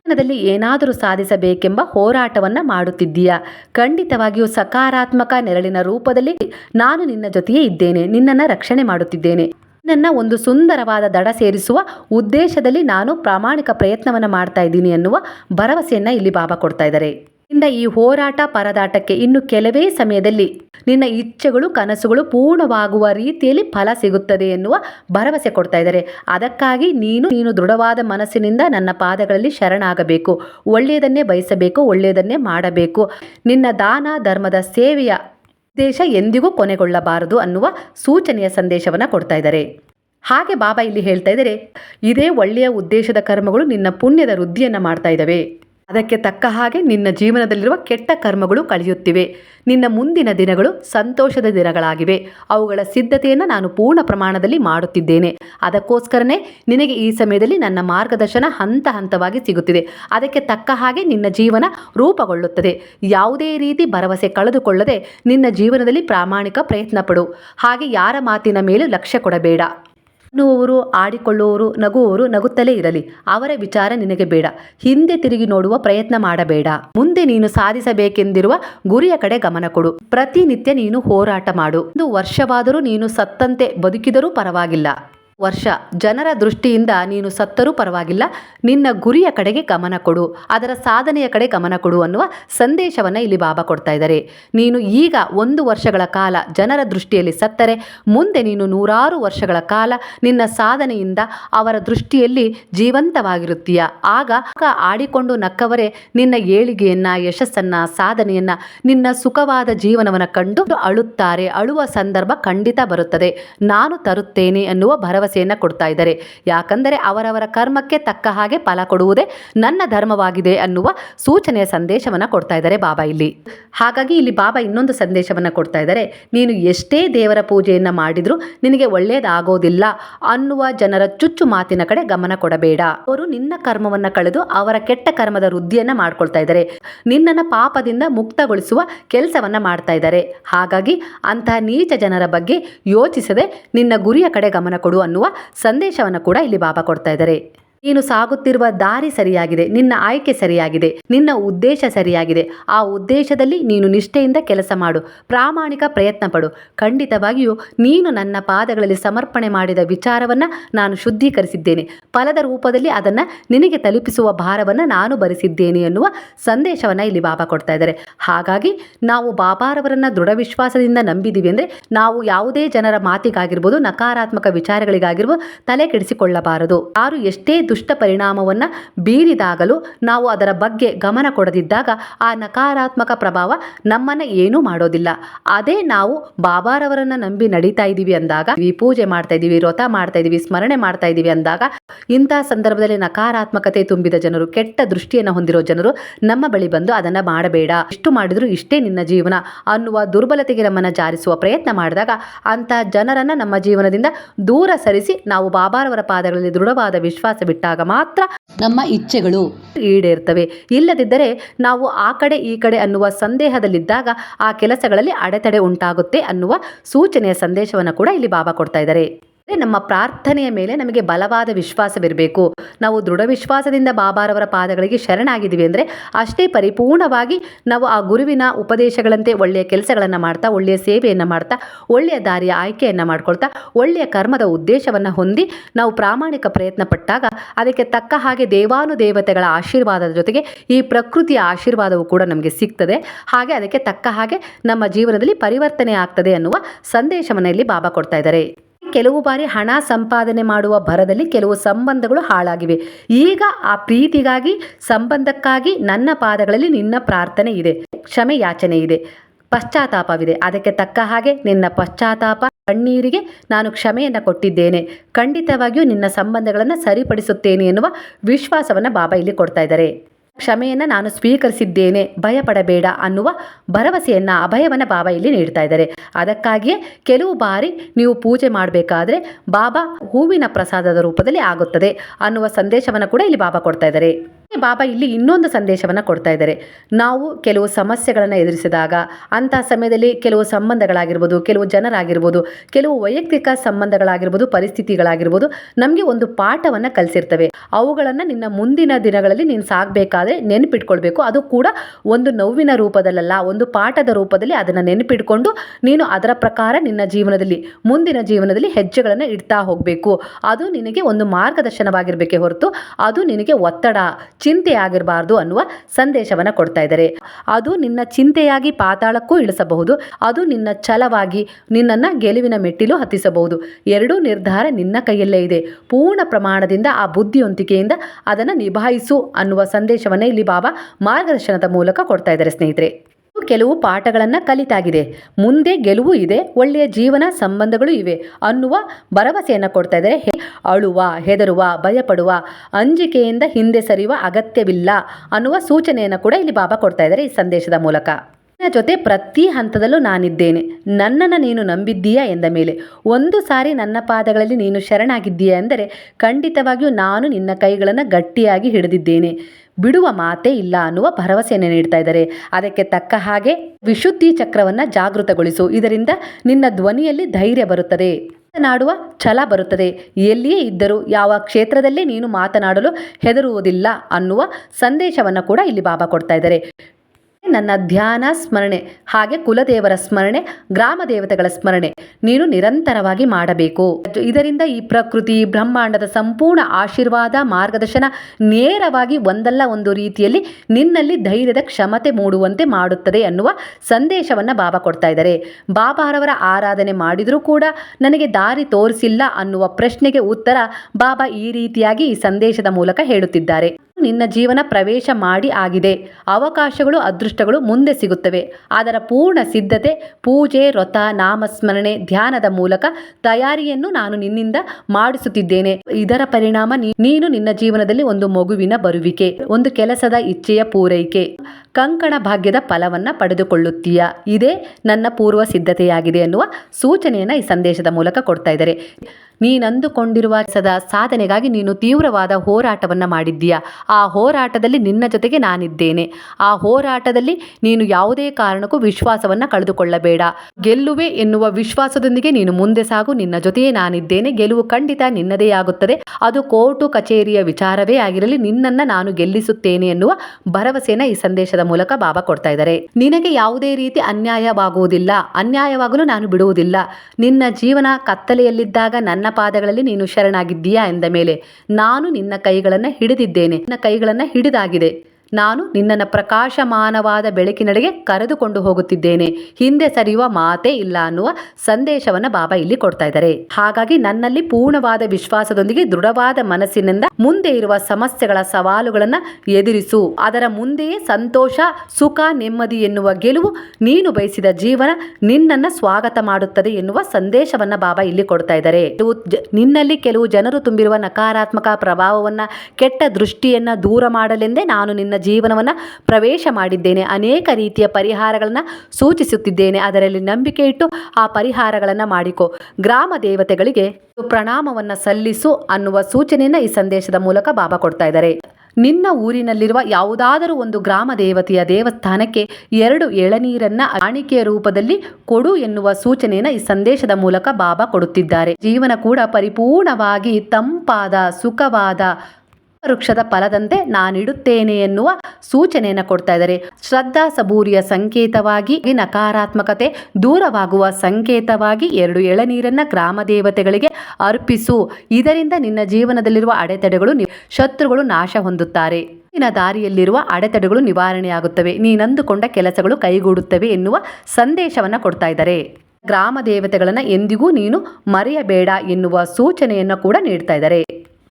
ಜೀವನದಲ್ಲಿ ಏನಾದರೂ ಸಾಧಿಸಬೇಕೆಂಬ ಹೋರಾಟವನ್ನು ಮಾಡುತ್ತಿದ್ದೀಯಾ? ಖಂಡಿತವಾಗಿಯೂ ಸಕಾರಾತ್ಮಕ ನೆರಳಿನ ರೂಪದಲ್ಲಿ ನಾನು ನಿನ್ನ ಜೊತೆಯೇ ಇದ್ದೇನೆ. ನಿನ್ನನ್ನು ರಕ್ಷಣೆ ಮಾಡುತ್ತಿದ್ದೇನೆ. ನನ್ನ ಒಂದು ಸುಂದರವಾದ ದಡ ಸೇರಿಸುವ ಉದ್ದೇಶದಲ್ಲಿ ನಾನು ಪ್ರಾಮಾಣಿಕ ಪ್ರಯತ್ನವನ್ನು ಮಾಡ್ತಾ ಇದ್ದೀನಿ ಎನ್ನುವ ಭರವಸೆಯನ್ನು ಇಲ್ಲಿ ಬಾಬಾ ಕೊಡ್ತಾ ಇದ್ದಾರೆ. ಇಂದ ಈ ಹೋರಾಟ ಪರದಾಟಕ್ಕೆ ಇನ್ನು ಕೆಲವೇ ಸಮಯದಲ್ಲಿ ನಿನ್ನ ಇಚ್ಛೆಗಳು, ಕನಸುಗಳು ಪೂರ್ಣವಾಗುವ ರೀತಿಯಲ್ಲಿ ಫಲ ಸಿಗುತ್ತದೆ ಎನ್ನುವ ಭರವಸೆ ಕೊಡ್ತಾ ಇದ್ದಾರೆ. ಅದಕ್ಕಾಗಿ ನೀನು ನೀನು ದೃಢವಾದ ಮನಸ್ಸಿನಿಂದ ನನ್ನ ಪಾದಗಳಲ್ಲಿ ಶರಣಾಗಬೇಕು. ಒಳ್ಳೆಯದನ್ನೇ ಬಯಸಬೇಕು, ಒಳ್ಳೆಯದನ್ನೇ ಮಾಡಬೇಕು. ನಿನ್ನ ದಾನ, ಧರ್ಮದ ಸೇವೆಯ ಉದ್ದೇಶ ಎಂದಿಗೂ ಕೊನೆಗೊಳ್ಳಬಾರದು ಅನ್ನುವ ಸೂಚನೆಯ ಸಂದೇಶವನ್ನು ಕೊಡ್ತಾ ಇದ್ದಾರೆ. ಹಾಗೆ ಬಾಬಾ ಇಲ್ಲಿ ಹೇಳ್ತಾ ಇದ್ದಾರೆ, ಇದೇ ಒಳ್ಳೆಯ ಉದ್ದೇಶದ ಕರ್ಮಗಳು ನಿನ್ನ ಪುಣ್ಯದ ವೃದ್ಧಿಯನ್ನು ಮಾಡ್ತಾ ಇದ್ದಾವೆ. ಅದಕ್ಕೆ ತಕ್ಕ ಹಾಗೆ ನಿನ್ನ ಜೀವನದಲ್ಲಿರುವ ಕೆಟ್ಟ ಕರ್ಮಗಳು ಕಳೆಯುತ್ತಿವೆ. ನಿನ್ನ ಮುಂದಿನ ದಿನಗಳು ಸಂತೋಷದ ದಿನಗಳಾಗಿವೆ. ಅವುಗಳ ಸಿದ್ಧತೆಯನ್ನು ನಾನು ಪೂರ್ಣ ಪ್ರಮಾಣದಲ್ಲಿ ಮಾಡುತ್ತಿದ್ದೇನೆ. ಅದಕ್ಕೋಸ್ಕರನೇ ನಿನಗೆ ಈ ಸಮಯದಲ್ಲಿ ನನ್ನ ಮಾರ್ಗದರ್ಶನ ಹಂತ ಹಂತವಾಗಿ ಸಿಗುತ್ತಿದೆ. ಅದಕ್ಕೆ ತಕ್ಕ ಹಾಗೆ ನಿನ್ನ ಜೀವನ ರೂಪುಗೊಳ್ಳುತ್ತದೆ. ಯಾವುದೇ ರೀತಿ ಭರವಸೆ ಕಳೆದುಕೊಳ್ಳದೆ ನಿನ್ನ ಜೀವನದಲ್ಲಿ ಪ್ರಾಮಾಣಿಕ ಪ್ರಯತ್ನ ಪಡು ಹಾಗೆ ಯಾರ ಮಾತಿನ ಮೇಲೂ ಲಕ್ಷ್ಯ ಕೊಡಬೇಡ. ಅನ್ನುವವರು ಆಡಿಕೊಳ್ಳುವವರು, ನಗುವವರು ನಗುತ್ತಲೇ ಇರಲಿ. ಅವರ ವಿಚಾರ ನಿನಗೆ ಬೇಡ. ಹಿಂದೆ ತಿರುಗಿ ನೋಡುವ ಪ್ರಯತ್ನ ಮಾಡಬೇಡ. ಮುಂದೆ ನೀನು ಸಾಧಿಸಬೇಕೆಂದಿರುವ ಗುರಿಯ ಕಡೆ ಗಮನ ಕೊಡು. ಪ್ರತಿನಿತ್ಯ ನೀನು ಹೋರಾಟ ಮಾಡು. ಒಂದು ವರ್ಷವಾದರೂ ನೀನು ಸತ್ತಂತೆ ಬದುಕಿದರೂ ಪರವಾಗಿಲ್ಲ. ವರ್ಷ. ಜನರ ದೃಷ್ಟಿಯಿಂದ ನೀನು ಸತ್ತರೂ ಪರವಾಗಿಲ್ಲ. ನಿನ್ನ ಗುರಿಯ ಕಡೆಗೆ ಗಮನ ಕೊಡು. ಅದರ ಸಾಧನೆಯ ಕಡೆ ಗಮನ ಕೊಡು ಅನ್ನುವ ಸಂದೇಶವನ್ನು ಇಲ್ಲಿ ಬಾಬಾ ಕೊಡ್ತಾ ಇದ್ದಾರೆ. ನೀನು ಈಗ ಒಂದು ವರ್ಷಗಳ ಕಾಲ ಜನರ ದೃಷ್ಟಿಯಲ್ಲಿ ಸತ್ತರೆ, ಮುಂದೆ ನೀನು ನೂರಾರು ವರ್ಷಗಳ ಕಾಲ ನಿನ್ನ ಸಾಧನೆಯಿಂದ ಅವರ ದೃಷ್ಟಿಯಲ್ಲಿ ಜೀವಂತವಾಗಿರುತ್ತೀಯ. ಆಗ ಆಡಿಕೊಂಡು ನಕ್ಕವರೇ, ನಿನ್ನ ಏಳಿಗೆಯನ್ನ, ಯಶಸ್ಸನ್ನ, ಸಾಧನೆಯನ್ನ, ನಿನ್ನ ಸುಖವಾದ ಜೀವನವನ್ನು ಕಂಡು ಅಳುತ್ತಾರೆ. ಅಳುವ ಸಂದರ್ಭ ಖಂಡಿತ ಬರುತ್ತದೆ. ನಾನು ತರುತ್ತೇನೆ ಅನ್ನುವ ಭರವಸೆಯನ್ನು ಕೊಡ್ತಾ ಇದ್ದಾರೆ. ಯಾಕಂದರೆ ಅವರವರ ಕರ್ಮಕ್ಕೆ ತಕ್ಕ ಹಾಗೆ ಫಲ ಕೊಡುವುದೇ ನನ್ನ ಧರ್ಮವಾಗಿದೆ ಅನ್ನುವ ಸೂಚನೆಯ ಸಂದೇಶವನ್ನು ಕೊಡ್ತಾ ಇದ್ದಾರೆ ಬಾಬಾ ಇಲ್ಲಿ. ಹಾಗಾಗಿ ಇಲ್ಲಿ ಬಾಬಾ ಇನ್ನೊಂದು ಸಂದೇಶವನ್ನು ಕೊಡ್ತಾ ಇದ್ದಾರೆ. ನೀನು ಎಷ್ಟೇ ದೇವರ ಪೂಜೆಯನ್ನು ಮಾಡಿದರೂ ನಿನಗೆ ಒಳ್ಳೆಯದಾಗೋದಿಲ್ಲ ಅನ್ನುವ ಜನರ ಚುಚ್ಚು ಮಾತಿನ ಕಡೆ ಗಮನ ಕೊಡಬೇಡ. ಅವರು ನಿನ್ನ ಕರ್ಮವನ್ನು ಕಳೆದು ಅವರ ಕೆಟ್ಟ ಕರ್ಮದ ವೃದ್ಧಿಯನ್ನು ಮಾಡ್ಕೊಳ್ತಾ ಇದ್ದಾರೆ. ನಿನ್ನನ್ನು ಪಾಪದಿಂದ ಮುಕ್ತಗೊಳಿಸುವ ಕೆಲಸವನ್ನ ಮಾಡ್ತಾ ಇದ್ದಾರೆ. ಹಾಗಾಗಿ ಅಂತಹ ನೀಚ ಜನರ ಬಗ್ಗೆ ಯೋಚಿಸದೆ ನಿನ್ನ ಗುರಿಯ ಕಡೆ ಗಮನ ಕೊಡು ಅನ್ನುವ ಸಂದೇಶವನ್ನು ಕೂಡ ಇಲ್ಲಿ ಬಾಬಾ ಕೊಡ್ತಾ ಇದ್ದಾರೆ. ನೀನು ಸಾಗುತ್ತಿರುವ ದಾರಿ ಸರಿಯಾಗಿದೆ, ನಿನ್ನ ಆಯ್ಕೆ ಸರಿಯಾಗಿದೆ, ನಿನ್ನ ಉದ್ದೇಶ ಸರಿಯಾಗಿದೆ. ಆ ಉದ್ದೇಶದಲ್ಲಿ ನೀನು ನಿಷ್ಠೆಯಿಂದ ಕೆಲಸ ಮಾಡು, ಪ್ರಾಮಾಣಿಕ ಪ್ರಯತ್ನ ಪಡು. ಖಂಡಿತವಾಗಿಯೂ ನೀನು ನನ್ನ ಪಾದಗಳಲ್ಲಿ ಸಮರ್ಪಣೆ ಮಾಡಿದ ವಿಚಾರವನ್ನು ನಾನು ಶುದ್ಧೀಕರಿಸಿದ್ದೇನೆ. ಫಲದ ರೂಪದಲ್ಲಿ ಅದನ್ನು ನಿನಗೆ ತಲುಪಿಸುವ ಭಾರವನ್ನು ನಾನು ಭರಿಸಿದ್ದೇನೆ ಎನ್ನುವ ಸಂದೇಶವನ್ನು ಇಲ್ಲಿ ಬಾಬಾ ಕೊಡ್ತಾ ಇದ್ದಾರೆ. ಹಾಗಾಗಿ ನಾವು ಬಾಬಾರವರನ್ನ ದೃಢ ವಿಶ್ವಾಸದಿಂದ ನಂಬಿದ್ದೀವಿ ಅಂದರೆ ನಾವು ಯಾವುದೇ ಜನರ ಮಾತಿಗಾಗಿರ್ಬೋದು, ನಕಾರಾತ್ಮಕ ವಿಚಾರಗಳಿಗಾಗಿರ್ಬೋದು ತಲೆ ಕೆಡಿಸಿಕೊಳ್ಳಬಾರದು ಯಾರು ಎಷ್ಟೇ ದುಷ್ಟ ಪರಿಣಾಮವನ್ನು ಬೀರಿದಾಗಲೂ ನಾವು ಅದರ ಬಗ್ಗೆ ಗಮನ ಕೊಡದಿದ್ದಾಗ ಆ ನಕಾರಾತ್ಮಕ ಪ್ರಭಾವ ನಮ್ಮನ್ನು ಏನೂ ಮಾಡೋದಿಲ್ಲ. ಅದೇ ನಾವು ಬಾಬಾರವರನ್ನ ನಂಬಿ ನಡೀತಾ ಇದ್ದೀವಿ ಅಂದಾಗ, ಈ ಪೂಜೆ ಮಾಡ್ತಾ ಇದ್ದೀವಿ, ವ್ರತ ಮಾಡ್ತಾ ಇದ್ದೀವಿ, ಸ್ಮರಣೆ ಮಾಡ್ತಾ ಇದ್ದೀವಿ ಅಂದಾಗ, ಇಂಥ ಸಂದರ್ಭದಲ್ಲಿ ನಕಾರಾತ್ಮಕತೆ ತುಂಬಿದ ಜನರು, ಕೆಟ್ಟ ದೃಷ್ಟಿಯನ್ನು ಹೊಂದಿರೋ ಜನರು ನಮ್ಮ ಬಳಿ ಬಂದು ಅದನ್ನು ಮಾಡಬೇಡ. ಇಷ್ಟು ಮಾಡಿದ್ರು ಇಷ್ಟೇ ನಿನ್ನ ಜೀವನ ಅನ್ನುವ ದುರ್ಬಲತೆಗೆ ನಮ್ಮನ್ನು ಜಾರಿಸುವ ಪ್ರಯತ್ನ ಮಾಡಿದಾಗ ಅಂತ ಜನರನ್ನು ನಮ್ಮ ಜೀವನದಿಂದ ದೂರ ಸರಿಸಿ ನಾವು ಬಾಬಾರವರ ಪಾದಗಳಲ್ಲಿ ದೃಢವಾದ ವಿಶ್ವಾಸ ಬಿಟ್ಟಾಗ ಮಾತ್ರ ನಮ್ಮ ಇಚ್ಛೆಗಳು ಈಡೇರ್ತವೆ. ಇಲ್ಲದಿದ್ದರೆ ನಾವು ಆ ಕಡೆ ಈ ಕಡೆ ಅನ್ನುವ ಸಂದೇಹದಲ್ಲಿದ್ದಾಗ ಆ ಕೆಲಸಗಳಲ್ಲಿ ಅಡೆತಡೆ ಉಂಟಾಗುತ್ತೆ ಅನ್ನುವ ಸೂಚನೆಯ ಸಂದೇಶವನ್ನು ಕೂಡ ಇಲ್ಲಿ ಬಾಬಾ ಕೊಡ್ತಾ ಇದ್ದಾರೆ. ನಮ್ಮ ಪ್ರಾರ್ಥನೆಯ ಮೇಲೆ ನಮಗೆ ಬಲವಾದ ವಿಶ್ವಾಸವಿರಬೇಕು. ನಾವು ದೃಢ ವಿಶ್ವಾಸದಿಂದ ಬಾಬಾರವರ ಪಾದಗಳಿಗೆ ಶರಣಾಗಿದ್ದೀವಿ ಅಂದರೆ ಅಷ್ಟೇ ಪರಿಪೂರ್ಣವಾಗಿ ನಾವು ಆ ಗುರುವಿನ ಉಪದೇಶಗಳಂತೆ ಒಳ್ಳೆಯ ಕೆಲಸಗಳನ್ನು ಮಾಡ್ತಾ, ಒಳ್ಳೆಯ ಸೇವೆಯನ್ನು ಮಾಡ್ತಾ, ಒಳ್ಳೆಯ ದಾರಿಯ ಆಯ್ಕೆಯನ್ನು ಮಾಡ್ಕೊಳ್ತಾ, ಒಳ್ಳೆಯ ಕರ್ಮದ ಉದ್ದೇಶವನ್ನು ಹೊಂದಿ ನಾವು ಪ್ರಾಮಾಣಿಕ ಪ್ರಯತ್ನ ಪಟ್ಟಾಗ ಅದಕ್ಕೆ ತಕ್ಕ ಹಾಗೆ ದೇವಾನುದೇವತೆಗಳ ಆಶೀರ್ವಾದದ ಜೊತೆಗೆ ಈ ಪ್ರಕೃತಿಯ ಆಶೀರ್ವಾದವು ಕೂಡ ನಮಗೆ ಸಿಗ್ತದೆ. ಹಾಗೆ ಅದಕ್ಕೆ ತಕ್ಕ ಹಾಗೆ ನಮ್ಮ ಜೀವನದಲ್ಲಿ ಪರಿವರ್ತನೆ ಆಗ್ತದೆ ಅನ್ನುವ ಸಂದೇಶವನ್ನು ಇಲ್ಲಿ ಬಾಬಾ ಕೊಡ್ತಾ ಇದ್ದಾರೆ. ಕೆಲವು ಬಾರಿ ಹಣ ಸಂಪಾದನೆ ಮಾಡುವ ಭರದಲ್ಲಿ ಕೆಲವು ಸಂಬಂಧಗಳು ಹಾಳಾಗಿವೆ. ಈಗ ಆ ಪ್ರೀತಿಗಾಗಿ, ಸಂಬಂಧಕ್ಕಾಗಿ ನನ್ನ ಪಾದಗಳಲ್ಲಿ ನಿನ್ನ ಪ್ರಾರ್ಥನೆ ಇದೆ. ಕ್ಷಮೆ ಯಾಚನೆ ಇದೆ. ಪಶ್ಚಾತ್ತಾಪವಿದೆ. ಅದಕ್ಕೆ ತಕ್ಕ ಹಾಗೆ ನಿನ್ನ ಪಶ್ಚಾತ್ತಾಪ ಕಣ್ಣೀರಿಗೆ ನಾನು ಕ್ಷಮೆಯನ್ನು ಕೊಟ್ಟಿದ್ದೇನೆ. ಖಂಡಿತವಾಗಿಯೂ ನಿನ್ನ ಸಂಬಂಧಗಳನ್ನು ಸರಿಪಡಿಸುತ್ತೇನೆ ಎನ್ನುವ ವಿಶ್ವಾಸವನ್ನು ಬಾಬಾ ಇಲ್ಲಿ ಕೊಡ್ತಾ ಇದ್ದಾರೆ. ಕ್ಷಮೆಯನ್ನು ನಾನು ಸ್ವೀಕರಿಸಿದ್ದೇನೆ, ಭಯಪಡಬೇಡ ಅನ್ನುವ ಭರವಸೆಯನ್ನು ಅಭಯವನ ಬಾಬಾ ಇಲ್ಲಿ ನೀಡ್ತಾ ಇದ್ದಾರೆ. ಅದಕ್ಕಾಗಿಯೇ ಕೆಲವು ಬಾರಿ ನೀವು ಪೂಜೆ ಮಾಡಬೇಕಾದ್ರೆ ಬಾಬಾ ಹೂವಿನ ಪ್ರಸಾದದ ರೂಪದಲ್ಲಿ ಆಗುತ್ತದೆ ಅನ್ನುವ ಸಂದೇಶವನ್ನು ಕೂಡ ಇಲ್ಲಿ ಬಾಬಾ ಕೊಡ್ತಾ ಇದ್ದಾರೆ. ಬಾಬಾ ಇಲ್ಲಿ ಇನ್ನೊಂದು ಸಂದೇಶವನ್ನು ಕೊಡ್ತಾ ಇದ್ದಾರೆ. ನಾವು ಕೆಲವು ಸಮಸ್ಯೆಗಳನ್ನು ಎದುರಿಸಿದಾಗ, ಅಂತಹ ಸಮಯದಲ್ಲಿ ಕೆಲವು ಸಂಬಂಧಗಳಾಗಿರ್ಬೋದು, ಕೆಲವು ಜನರಾಗಿರ್ಬೋದು, ಕೆಲವು ವೈಯಕ್ತಿಕ ಸಂಬಂಧಗಳಾಗಿರ್ಬೋದು, ಪರಿಸ್ಥಿತಿಗಳಾಗಿರ್ಬೋದು, ನಮಗೆ ಒಂದು ಪಾಠವನ್ನು ಕಲಿಸಿರ್ತವೆ. ಅವುಗಳನ್ನು ನಿನ್ನ ಮುಂದಿನ ದಿನಗಳಲ್ಲಿ ನೀನು ಸಾಗಬೇಕಾದ್ರೆ ನೆನಪಿಟ್ಕೊಳ್ಬೇಕು. ಅದು ಕೂಡ ಒಂದು ನೋವಿನ ರೂಪದಲ್ಲ ಒಂದು ಪಾಠದ ರೂಪದಲ್ಲಿ ಅದನ್ನು ನೆನಪಿಟ್ಕೊಂಡು ನೀನು ಅದರ ಪ್ರಕಾರ ನಿನ್ನ ಜೀವನದಲ್ಲಿ, ಮುಂದಿನ ಜೀವನದಲ್ಲಿ ಹೆಜ್ಜೆಗಳನ್ನು ಇಡ್ತಾ ಹೋಗಬೇಕು. ಅದು ನಿನಗೆ ಒಂದು ಮಾರ್ಗದರ್ಶನವಾಗಿರಬೇಕೇ ಹೊರತು, ಅದು ನಿನಗೆ ಒತ್ತಡ ಚಿಂತೆ ಆಗಿರಬಾರ್ದು ಅನ್ನುವ ಸಂದೇಶವನ್ನು ಕೊಡ್ತಾ ಇದ್ದಾರೆ. ಅದು ನಿನ್ನ ಚಿಂತೆಯಾಗಿ ಪಾತಾಳಕ್ಕೂ ಇಳಿಸಬಹುದು. ಅದು ನಿನ್ನ ಛಲವಾಗಿ ನಿನ್ನನ್ನು ಗೆಲುವಿನ ಮೆಟ್ಟಿಲು ಹತ್ತಿಸಬಹುದು. ಎರಡೂ ನಿರ್ಧಾರ ನಿನ್ನ ಕೈಯಲ್ಲೇ ಇದೆ. ಪೂರ್ಣ ಪ್ರಮಾಣದಿಂದ ಆ ಬುದ್ಧಿವಂತಿಕೆಯಿಂದ ಅದನ್ನು ನಿಭಾಯಿಸು ಅನ್ನುವ ಸಂದೇಶವನ್ನು ಇಲ್ಲಿ ಬಾಬಾ ಮಾರ್ಗದರ್ಶನದ ಮೂಲಕ ಕೊಡ್ತಾ ಇದ್ದಾರೆ ಸ್ನೇಹಿತರೆ. ಕೆಲವು ಪಾಠಗಳನ್ನು ಕಲಿತಾಗಿದೆ. ಮುಂದೆ ಗೆಲುವು ಇದೆ, ಒಳ್ಳೆಯ ಜೀವನ ಸಂಬಂಧಗಳು ಇವೆ ಅನ್ನುವ ಭರವಸೆಯನ್ನು ಕೊಡ್ತಾ ಇದ್ದಾರೆ. ಅಳುವ, ಹೆದರುವ, ಭಯಪಡುವ, ಅಂಜಿಕೆಯಿಂದ ಹಿಂದೆ ಸರಿಯುವ ಅಗತ್ಯವಿಲ್ಲ ಅನ್ನುವ ಸೂಚನೆಯನ್ನು ಕೂಡ ಇಲ್ಲಿ ಬಾಬಾ ಕೊಡ್ತಾ ಇದ್ದಾರೆ ಈ ಸಂದೇಶದ ಮೂಲಕ. ನನ್ನ ಜೊತೆ ಪ್ರತಿ ಹಂತದಲ್ಲೂ ನಾನಿದ್ದೇನೆ. ನನ್ನನ್ನು ನೀನು ನಂಬಿದ್ದೀಯಾ ಎಂದ ಮೇಲೆ. ಒಂದು ಸಾರಿ ನನ್ನ ಪಾದಗಳಲ್ಲಿ ನೀನು ಶರಣಾಗಿದ್ದೀಯಾ ಎಂದರೆ ಖಂಡಿತವಾಗಿಯೂ ನಾನು ನಿನ್ನ ಕೈಗಳನ್ನು ಗಟ್ಟಿಯಾಗಿ ಹಿಡಿದಿದ್ದೇನೆ. ಬಿಡುವ ಮಾತೇ ಇಲ್ಲ ಅನ್ನುವ ಭರವಸೆಯನ್ನು ನೀಡ್ತಾ ಇದ್ದಾರೆ. ಅದಕ್ಕೆ ತಕ್ಕ ಹಾಗೆ ವಿಶುದ್ಧಿ ಚಕ್ರವನ್ನು ಜಾಗೃತಗೊಳಿಸು. ಇದರಿಂದ ನಿನ್ನ ಧ್ವನಿಯಲ್ಲಿ ಧೈರ್ಯ ಬರುತ್ತದೆ. ಮಾತನಾಡುವ ಛಲ ಬರುತ್ತದೆ. ಎಲ್ಲಿಯೇ ಇದ್ದರೂ ಯಾವ ಕ್ಷೇತ್ರದಲ್ಲೇ ನೀನು ಮಾತನಾಡಲು ಹೆದರುವುದಿಲ್ಲ ಅನ್ನುವ ಸಂದೇಶವನ್ನು ಕೂಡ ಇಲ್ಲಿ ಬಾಬಾ ಕೊಡ್ತಾ ಇದ್ದಾರೆ. ನನ್ನ ಧ್ಯಾನ ಸ್ಮರಣೆ, ಹಾಗೆ ಕುಲದೇವರ ಸ್ಮರಣೆ, ಗ್ರಾಮ ದೇವತೆಗಳ ಸ್ಮರಣೆ ನೀನು ನಿರಂತರವಾಗಿ ಮಾಡಬೇಕು. ಇದರಿಂದ ಈ ಪ್ರಕೃತಿ, ಬ್ರಹ್ಮಾಂಡದ ಸಂಪೂರ್ಣ ಆಶೀರ್ವಾದ, ಮಾರ್ಗದರ್ಶನ ನೇರವಾಗಿ ಒಂದಲ್ಲ ಒಂದು ರೀತಿಯಲ್ಲಿ ನಿನ್ನಲ್ಲಿ ಧೈರ್ಯದ ಕ್ಷಮತೆ ಮೂಡುವಂತೆ ಮಾಡುತ್ತದೆ ಅನ್ನುವ ಸಂದೇಶವನ್ನು ಬಾಬಾ ಕೊಡ್ತಾ ಇದ್ದಾರೆ. ಬಾಬಾರವರ ಆರಾಧನೆ ಮಾಡಿದರೂ ಕೂಡ ನನಗೆ ದಾರಿ ತೋರಿಸಿಲ್ಲ ಅನ್ನುವ ಪ್ರಶ್ನೆಗೆ ಉತ್ತರ ಬಾಬಾ ಈ ರೀತಿಯಾಗಿ ಈ ಸಂದೇಶದ ಮೂಲಕ ಹೇಳುತ್ತಿದ್ದಾರೆ. ನಿನ್ನ ಜೀವನ ಪ್ರವೇಶ ಮಾಡಿ ಆಗಿದೆ. ಅವಕಾಶಗಳು, ಅದೃಷ್ಟಗಳು ಮುಂದೆ ಸಿಗುತ್ತವೆ. ಅದರ ಪೂರ್ಣ ಸಿದ್ಧತೆ, ಪೂಜೆ, ವ್ರತ, ನಾಮಸ್ಮರಣೆ, ಧ್ಯಾನದ ಮೂಲಕ ತಯಾರಿಯನ್ನು ನಾನು ನಿನ್ನಿಂದ ಮಾಡಿಸುತ್ತಿದ್ದೇನೆ. ಇದರ ಪರಿಣಾಮ ನೀನು ನಿನ್ನ ಜೀವನದಲ್ಲಿ ಒಂದು ಮಗುವಿನ ಬರುವಿಕೆ, ಒಂದು ಕೆಲಸದ ಇಚ್ಛೆಯ ಪೂರೈಕೆ, ಕಂಕಣ ಭಾಗ್ಯದ ಫಲವನ್ನ ಪಡೆದುಕೊಳ್ಳುತ್ತೀಯ. ಇದೇ ನನ್ನ ಪೂರ್ವ ಸಿದ್ಧತೆಯಾಗಿದೆ ಎನ್ನುವ ಸೂಚನೆಯನ್ನು ಈ ಸಂದೇಶದ ಮೂಲಕ ಕೊಡ್ತಾ ಇದ್ದಾರೆ. ನೀನಂದುಕೊಂಡಿರುವ ಸದ ಸಾಧನೆಗಾಗಿ ನೀನು ತೀವ್ರವಾದ ಹೋರಾಟವನ್ನು ಮಾಡಿದ್ದೀಯ? ಆ ಹೋರಾಟದಲ್ಲಿ ನಿನ್ನ ಜೊತೆಗೆ ನಾನಿದ್ದೇನೆ. ಆ ಹೋರಾಟದಲ್ಲಿ ನೀನು ಯಾವುದೇ ಕಾರಣಕ್ಕೂ ವಿಶ್ವಾಸವನ್ನು ಕಳೆದುಕೊಳ್ಳಬೇಡ. ಗೆಲ್ಲುವೆ ಎನ್ನುವ ವಿಶ್ವಾಸದೊಂದಿಗೆ ನೀನು ಮುಂದೆ ಸಾಗು. ನಿನ್ನ ಜೊತೆಯೇ ನಾನಿದ್ದೇನೆ. ಗೆಲುವು ಖಂಡಿತ ನಿನ್ನದೇ ಆಗುತ್ತದೆ. ಅದು ಕೋರ್ಟು ಕಚೇರಿಯ ವಿಚಾರವೇ ಆಗಿರಲಿ. ನಿನ್ನನ್ನ ನಾನು ಗೆಲ್ಲಿಸುತ್ತೇನೆ ಎನ್ನುವ ಭರವಸೆಯನ್ನ ಈ ಸಂದೇಶದ ಮೂಲಕ ಬಾಬಾ ಕೊಡ್ತಾ ಇದ್ದಾರೆ. ನಿನಗೆ ಯಾವುದೇ ರೀತಿ ಅನ್ಯಾಯವಾಗುವುದಿಲ್ಲ. ಅನ್ಯಾಯವಾಗಲು ನಾನು ಬಿಡುವುದಿಲ್ಲ. ನಿನ್ನ ಜೀವನ ಕತ್ತಲೆಯಲ್ಲಿದ್ದಾಗ ನನ್ನ ಪಾದಗಳಲ್ಲಿ ನೀನು ಶರಣಾಗಿದ್ದೀಯಾ ಎಂದ ಮೇಲೆ ನಾನು ನಿನ್ನ ಕೈಗಳನ್ನು ಹಿಡಿದಿದ್ದೇನೆ. ನಿನ್ನ ಕೈಗಳನ್ನು ಹಿಡಿದಾಗಿದೆ. ನಾನು ನಿನ್ನನ್ನು ಪ್ರಕಾಶಮಾನವಾದ ಬೆಳಕಿನಡೆಗೆ ಕರೆದುಕೊಂಡು ಹೋಗುತ್ತಿದ್ದೇನೆ. ಹಿಂದೆ ಸರಿಯುವ ಮಾತೇ ಇಲ್ಲ ಅನ್ನುವ ಸಂದೇಶವನ್ನು ಬಾಬಾ ಇಲ್ಲಿ ಕೊಡ್ತಾ ಇದ್ದಾರೆ. ಹಾಗಾಗಿ ನನ್ನಲ್ಲಿ ಪೂರ್ಣವಾದ ವಿಶ್ವಾಸದೊಂದಿಗೆ ದೃಢವಾದ ಮನಸ್ಸಿನಿಂದ ಮುಂದೆ ಇರುವ ಸಮಸ್ಯೆಗಳ ಸವಾಲುಗಳನ್ನು ಎದುರಿಸು. ಅದರ ಮುಂದೆಯೇ ಸಂತೋಷ, ಸುಖ, ನೆಮ್ಮದಿ ಎನ್ನುವ ಗೆಲುವು ನೀನು ಬಯಸಿದ ಜೀವನ ನಿನ್ನನ್ನು ಸ್ವಾಗತ ಮಾಡುತ್ತದೆ ಎನ್ನುವ ಸಂದೇಶವನ್ನ ಬಾಬಾ ಇಲ್ಲಿ ಕೊಡ್ತಾ ಇದ್ದಾರೆ. ನಿನ್ನಲ್ಲಿ ಕೆಲವು ಜನರು ತುಂಬಿರುವ ನಕಾರಾತ್ಮಕ ಪ್ರಭಾವವನ್ನ, ಕೆಟ್ಟ ದೃಷ್ಟಿಯನ್ನ ದೂರ ಮಾಡಲೆಂದೇ ನಾನು ನಿನ್ನ ಜೀವನವನ್ನ ಪ್ರವೇಶ ಮಾಡಿದ್ದೇನೆ. ಅನೇಕ ರೀತಿಯ ಪರಿಹಾರಗಳನ್ನು ಸೂಚಿಸುತ್ತಿದ್ದೇನೆ. ಅದರಲ್ಲಿ ನಂಬಿಕೆ ಇಟ್ಟು ಆ ಪರಿಹಾರಗಳನ್ನು ಮಾಡಿಕೊ. ಗ್ರಾಮ ದೇವತೆಗಳಿಗೆ ಪ್ರಣಾಮವನ್ನು ಸಲ್ಲಿಸು ಅನ್ನುವ ಸೂಚನೆಯನ್ನು ಈ ಸಂದೇಶದ ಮೂಲಕ ಬಾಬಾ ಕೊಡ್ತಾ ಇದ್ದಾರೆ. ನಿನ್ನ ಊರಿನಲ್ಲಿರುವ ಯಾವುದಾದರೂ ಒಂದು ಗ್ರಾಮ ದೇವತೆಯ ದೇವಸ್ಥಾನಕ್ಕೆ ಎರಡು ಎಳನೀರನ್ನ ಕಾಣಿಕೆಯ ರೂಪದಲ್ಲಿ ಕೊಡು ಎನ್ನುವ ಸೂಚನೆಯನ್ನು ಈ ಸಂದೇಶದ ಮೂಲಕ ಬಾಬಾ ಕೊಡುತ್ತಿದ್ದಾರೆ. ಜೀವನ ಕೂಡ ಪರಿಪೂರ್ಣವಾಗಿ ತಂಪಾದ, ಸುಖವಾದ ವೃಕ್ಷದ ಫಲದಂತೆ ನಾನಿಡುತ್ತೇನೆ ಎನ್ನುವ ಸೂಚನೆಯನ್ನು ಕೊಡ್ತಾ ಇದ್ದಾರೆ. ಶ್ರದ್ಧಾ ಸಬೂರಿಯ ಸಂಕೇತವಾಗಿ ನಕಾರಾತ್ಮಕತೆ, ದೂರವಾಗುವ ಸಂಕೇತವಾಗಿ ಎರಡು ಎಳನೀರನ್ನ ಗ್ರಾಮ ದೇವತೆಗಳಿಗೆ ಅರ್ಪಿಸು. ಇದರಿಂದ ನಿನ್ನ ಜೀವನದಲ್ಲಿರುವ ಅಡೆತಡೆಗಳು ಶತ್ರುಗಳು ನಾಶ ಹೊಂದುತ್ತಾರೆ. ನಿನ್ನ ದಾರಿಯಲ್ಲಿರುವ ಅಡೆತಡೆಗಳು ನಿವಾರಣೆಯಾಗುತ್ತವೆ. ನೀನಂದುಕೊಂಡ ಕೆಲಸಗಳು ಕೈಗೂಡುತ್ತವೆ ಎನ್ನುವ ಸಂದೇಶವನ್ನ ಕೊಡ್ತಾ ಇದ್ದಾರೆ. ಗ್ರಾಮ ದೇವತೆಗಳನ್ನು ಎಂದಿಗೂ ನೀನು ಮರೆಯಬೇಡ ಎನ್ನುವ ಸೂಚನೆಯನ್ನು ಕೂಡ ನೀಡ್ತಾ ಇದ್ದಾರೆ.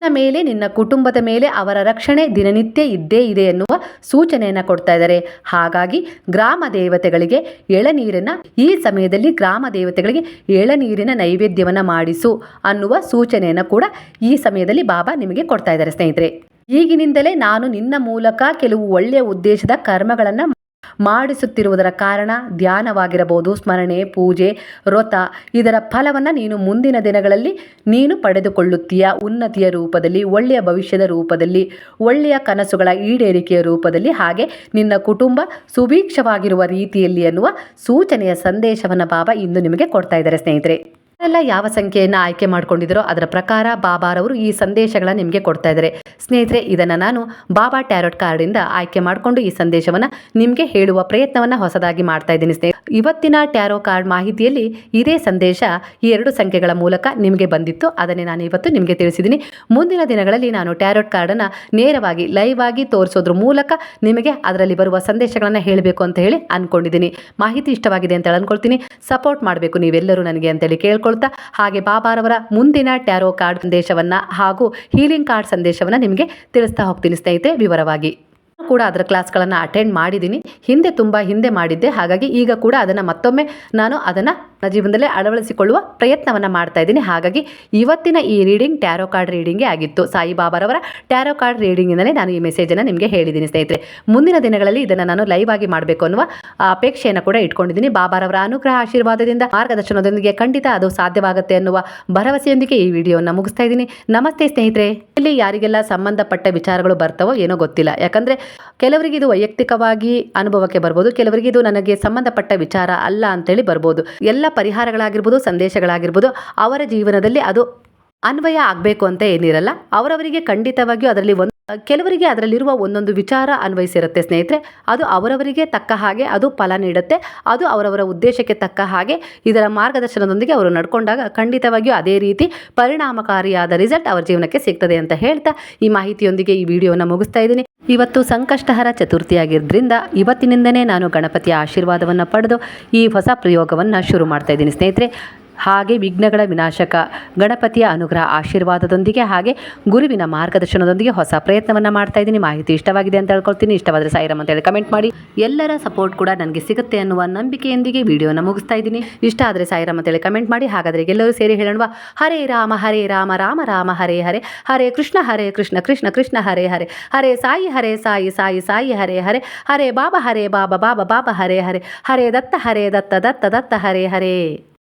ಮೇಲೆ, ನಿನ್ನ ಕುಟುಂಬದ ಮೇಲೆ ಅವರ ರಕ್ಷಣೆ ದಿನನಿತ್ಯ ಇದ್ದೇ ಇದೆ ಎನ್ನುವ ಸೂಚನೆಯನ್ನು ಕೊಡ್ತಾ ಇದ್ದಾರೆ. ಹಾಗಾಗಿ ಗ್ರಾಮ ದೇವತೆಗಳಿಗೆ ಎಳನೀರನ್ನ ಈ ಸಮಯದಲ್ಲಿ ಗ್ರಾಮ ದೇವತೆಗಳಿಗೆ ಎಳನೀರಿನ ನೈವೇದ್ಯವನ್ನು ಮಾಡಿಸು ಅನ್ನುವ ಸೂಚನೆಯನ್ನು ಕೂಡ ಈ ಸಮಯದಲ್ಲಿ ಬಾಬಾ ನಿಮಗೆ ಕೊಡ್ತಾ ಇದ್ದಾರೆ ಸ್ನೇಹಿತರೆ. ಈಗಿನಿಂದಲೇ ನಾನು ನಿನ್ನ ಮೂಲಕ ಕೆಲವು ಒಳ್ಳೆಯ ಉದ್ದೇಶದ ಕರ್ಮಗಳನ್ನು ಮಾಡಿಸುತ್ತಿರುವುದರ ಕಾರಣ ಧ್ಯಾನವಾಗಿರಬಹುದು, ಸ್ಮರಣೆ, ಪೂಜೆ, ವ್ರತ. ಇದರ ಫಲವನ್ನು ನೀನು ಮುಂದಿನ ದಿನಗಳಲ್ಲಿ ನೀನು ಪಡೆದುಕೊಳ್ಳುತ್ತೀಯ? ಉನ್ನತಿಯ ರೂಪದಲ್ಲಿ, ಒಳ್ಳೆಯ ಭವಿಷ್ಯದ ರೂಪದಲ್ಲಿ, ಒಳ್ಳೆಯ ಕನಸುಗಳ ಈಡೇರಿಕೆಯ ರೂಪದಲ್ಲಿ, ಹಾಗೆ ನಿನ್ನ ಕುಟುಂಬ ಸುಭೀಕ್ಷವಾಗಿರುವ ರೀತಿಯಲ್ಲಿ ಅನ್ನುವ ಸೂಚನೆಯ ಸಂದೇಶವನ್ನು ಬಾಬಾ ಇಂದು ನಿಮಗೆ ಕೊಡ್ತಾ ಇದ್ದಾರೆ ಸ್ನೇಹಿತರೆ. ಎಲ್ಲ ಯಾವ ಸಂಖ್ಯೆಯನ್ನು ಆಯ್ಕೆ ಮಾಡ್ಕೊಂಡಿದ್ರೋ ಅದರ ಪ್ರಕಾರ ಬಾಬಾರವರು ಈ ಸಂದೇಶಗಳ ನಿಮಗೆ ಕೊಡ್ತಾ ಇದ್ದಾರೆ. ಸ್ನೇಹಿತರೆ, ಇದನ್ನು ನಾನು ಬಾಬಾ ಟ್ಯಾರೋಟ್ ಕಾರ್ಡಿಂದ ಆಯ್ಕೆ ಮಾಡಿಕೊಂಡು ಈ ಸಂದೇಶವನ್ನು ನಿಮಗೆ ಹೇಳುವ ಪ್ರಯತ್ನವನ್ನು ಹೊಸದಾಗಿ ಮಾಡ್ತಾ ಇದ್ದೀನಿ ಸ್ನೇಹಿತರೆ. ಇವತ್ತಿನ ಟ್ಯಾರೋ ಕಾರ್ಡ್ ಮಾಹಿತಿಯಲ್ಲಿ ಇದೇ ಸಂದೇಶ ಈ ಎರಡು ಸಂಖ್ಯೆಗಳ ಮೂಲಕ ನಿಮಗೆ ಬಂದಿತ್ತು. ಅದನ್ನೇ ನಾನು ಇವತ್ತು ನಿಮಗೆ ತಿಳಿಸಿದ್ದೀನಿ. ಮುಂದಿನ ದಿನಗಳಲ್ಲಿ ನಾನು ಟ್ಯಾರೋಟ್ ಕಾರ್ಡನ್ನು ನೇರವಾಗಿ ಲೈವ್ ಆಗಿ ತೋರಿಸೋದ್ರ ಮೂಲಕ ನಿಮಗೆ ಅದರಲ್ಲಿ ಬರುವ ಸಂದೇಶಗಳನ್ನು ಹೇಳಬೇಕು ಅಂತ ಹೇಳಿ ಅಂದ್ಕೊಂಡಿದ್ದೀನಿ ಮಾಹಿತಿ ಇಷ್ಟವಾಗಿದೆ ಅಂತ ಅನ್ಕೊಳ್ತೀನಿ. ಸಪೋರ್ಟ್ ಮಾಡಬೇಕು ನೀವೆಲ್ಲರೂ ನನಗೆ ಅಂತೇಳಿ ಹಾಗೆ ಬಾಬಾರವರ ಮುಂದಿನ ಟ್ಯಾರೋ ಕಾರ್ಡ್ ಸಂದೇಶವನ್ನ ಹಾಗೂ ಹೀಲಿಂಗ್ ಕಾರ್ಡ್ ಸಂದೇಶವನ್ನ ನಿಮಗೆ ತಿಳಿಸ್ತಾ ಹೋಗ್ತೀನಿ ಸ್ನೇಹಿತರೆ, ವಿವರವಾಗಿ. ಕೂಡ ಅದರ ಕ್ಲಾಸ್ಗಳನ್ನು ಅಟೆಂಡ್ ಮಾಡಿದ್ದೀನಿ. ಹಿಂದೆ ತುಂಬ ಹಿಂದೆ ಮಾಡಿದ್ದೆ. ಹಾಗಾಗಿ ಈಗ ಕೂಡ ಅದನ್ನು ಮತ್ತೊಮ್ಮೆ ನಾನು ಅದನ್ನು ಜೀವನದಲ್ಲೇ ಅಳವಡಿಸಿಕೊಳ್ಳುವ ಪ್ರಯತ್ನವನ್ನು ಮಾಡ್ತಾ ಇದ್ದೀನಿ. ಹಾಗಾಗಿ ಇವತ್ತಿನ ಈ ರೀಡಿಂಗ್ ಟ್ಯಾರೋ ಕಾರ್ಡ್ ರೀಡಿಂಗೇ ಆಗಿತ್ತು. ಸಾಯಿಬಾಬಾರವರ ಟ್ಯಾರೋ ಕಾರ್ಡ್ ರೀಡಿಂಗಿಂದಲೇ ನಾನು ಈ ಮೆಸೇಜನ್ನು ನಿಮಗೆ ಹೇಳಿದ್ದೀನಿ ಸ್ನೇಹಿತರೆ. ಮುಂದಿನ ದಿನಗಳಲ್ಲಿ ಇದನ್ನು ನಾನು ಲೈವ್ ಆಗಿ ಮಾಡಬೇಕು ಅನ್ನುವ ಅಪೇಕ್ಷೆಯನ್ನು ಕೂಡ ಇಟ್ಕೊಂಡಿದ್ದೀನಿ. ಬಾಬಾರವರ ಅನುಗ್ರಹ, ಆಶೀರ್ವಾದದಿಂದ ಮಾರ್ಗದರ್ಶನದೊಂದಿಗೆ ಖಂಡಿತ ಅದು ಸಾಧ್ಯವಾಗುತ್ತೆ ಅನ್ನುವ ಭರವಸೆಯೊಂದಿಗೆ ಈ ವಿಡಿಯೋವನ್ನು ಮುಗಿಸ್ತಾ ಇದ್ದೀನಿ. ನಮಸ್ತೆ ಸ್ನೇಹಿತರೆ. ಇಲ್ಲಿ ಯಾರಿಗೆಲ್ಲ ಸಂಬಂಧಪಟ್ಟ ವಿಚಾರಗಳು ಬರ್ತವೋ ಏನೋ ಗೊತ್ತಿಲ್ಲ. ಯಾಕಂದರೆ ಕೆಲವರಿಗೆ ಇದು ವೈಯಕ್ತಿಕವಾಗಿ ಅನುಭವಕ್ಕೆ ಬರ್ಬೋದು, ಕೆಲವರಿಗೆ ಇದು ನನಗೆ ಸಂಬಂಧಪಟ್ಟ ವಿಚಾರ ಅಲ್ಲ ಅಂತೇಳಿ ಬರ್ಬೋದು. ಎಲ್ಲ ಪರಿಹಾರಗಳಾಗಿರ್ಬೋದು ಸಂದೇಶಗಳಾಗಿರ್ಬೋದು ಅವರ ಜೀವನದಲ್ಲಿ ಅದು ಅನ್ವಯ ಆಗಬೇಕು ಅಂತ ಏನಿರಲ್ಲ. ಅವರವರಿಗೆ ಖಂಡಿತವಾಗಿಯೂ ಅದರಲ್ಲಿ ಒಂದು ಕೆಲವರಿಗೆ ಅದರಲ್ಲಿರುವ ಒಂದೊಂದು ವಿಚಾರ ಅನ್ವಯಿಸಿರುತ್ತೆ ಸ್ನೇಹಿತರೆ. ಅದು ಅವರವರಿಗೆ ತಕ್ಕ ಹಾಗೆ ಅದು ಫಲ ನೀಡುತ್ತೆ. ಅದು ಅವರವರ ಉದ್ದೇಶಕ್ಕೆ ತಕ್ಕ ಹಾಗೆ ಇದರ ಮಾರ್ಗದರ್ಶನದೊಂದಿಗೆ ಅವರು ನಡ್ಕೊಂಡಾಗ ಖಂಡಿತವಾಗಿಯೂ ಅದೇ ರೀತಿ ಪರಿಣಾಮಕಾರಿಯಾದ ರಿಸಲ್ಟ್ ಅವರ ಜೀವನಕ್ಕೆ ಸಿಗ್ತದೆ ಅಂತ ಹೇಳ್ತಾ ಈ ಮಾಹಿತಿಯೊಂದಿಗೆ ಈ ವಿಡಿಯೋನ ಮುಗಿಸ್ತಾ ಇದ್ದೀನಿ. ಇವತ್ತು ಸಂಕಷ್ಟಹರ ಚತುರ್ಥಿಯಾಗಿದ್ದರಿಂದ ಇವತ್ತಿನಿಂದನೇ ನಾನು ಗಣಪತಿಯ ಆಶೀರ್ವಾದವನ್ನು ಪಡೆದು ಈ ಹೊಸ ಪ್ರಯೋಗವನ್ನು ಶುರು ಮಾಡ್ತಾ ಇದ್ದೀನಿ ಸ್ನೇಹಿತರೆ. ಹಾಗೆ ವಿಘ್ನಗಳ ವಿನಾಶಕ ಗಣಪತಿಯ ಅನುಗ್ರಹ ಆಶೀರ್ವಾದದೊಂದಿಗೆ ಹಾಗೆ ಗುರುವಿನ ಮಾರ್ಗದರ್ಶನದೊಂದಿಗೆ ಹೊಸ ಪ್ರಯತ್ನವನ್ನು ಮಾಡ್ತಾ ಇದ್ದೀನಿ. ಮಾಹಿತಿ ಇಷ್ಟವಾಗಿದೆ ಅಂತ ಹೇಳ್ಕೊಳ್ತೀನಿ. ಇಷ್ಟವಾದರೆ ಸಾಯಿರಾಮ್ ಅಂತ ಹೇಳಿ ಕಮೆಂಟ್ ಮಾಡಿ. ಎಲ್ಲರ ಸಪೋರ್ಟ್ ಕೂಡ ನನಗೆ ಸಿಗುತ್ತೆ ಅನ್ನುವ ನಂಬಿಕೆಯೊಂದಿಗೆ ವಿಡಿಯೋನ ಮುಗಿಸ್ತಾ ಇದ್ದೀನಿ. ಇಷ್ಟ ಆದರೆ ಸಾಯಿರಾಮ್ ಅಂತ ಹೇಳಿ ಕಮೆಂಟ್ ಮಾಡಿ. ಹಾಗಾದರೆ ಎಲ್ಲರೂ ಸೇರಿ ಹೇಳೋಣ ಹರೇ ರಾಮ ಹರೇ ರಾಮ ರಾಮ ರಾಮ, ಹರೇ ಹರೇ ಹರೇ ಕೃಷ್ಣ ಹರೇ ಕೃಷ್ಣ ಕೃಷ್ಣ ಕೃಷ್ಣ, ಹರೇ ಹರೇ ಹರೇ ಸಾಯಿ ಹರೇ ಸಾಯಿ ಸಾಯಿ ಸಾಯಿ, ಹರೇ ಹರೇ ಹರೇ ಬಾಬಾ ಹರೇ ಬಾಬಾ ಬಾಬಾ ಬಾಬಾ, ಹರೇ ಹರೇ ಹರೇ ದತ್ತ ಹರೇ ದತ್ತ ದತ್ತ ದತ್ತ, ಹರೇ ಹರೇ.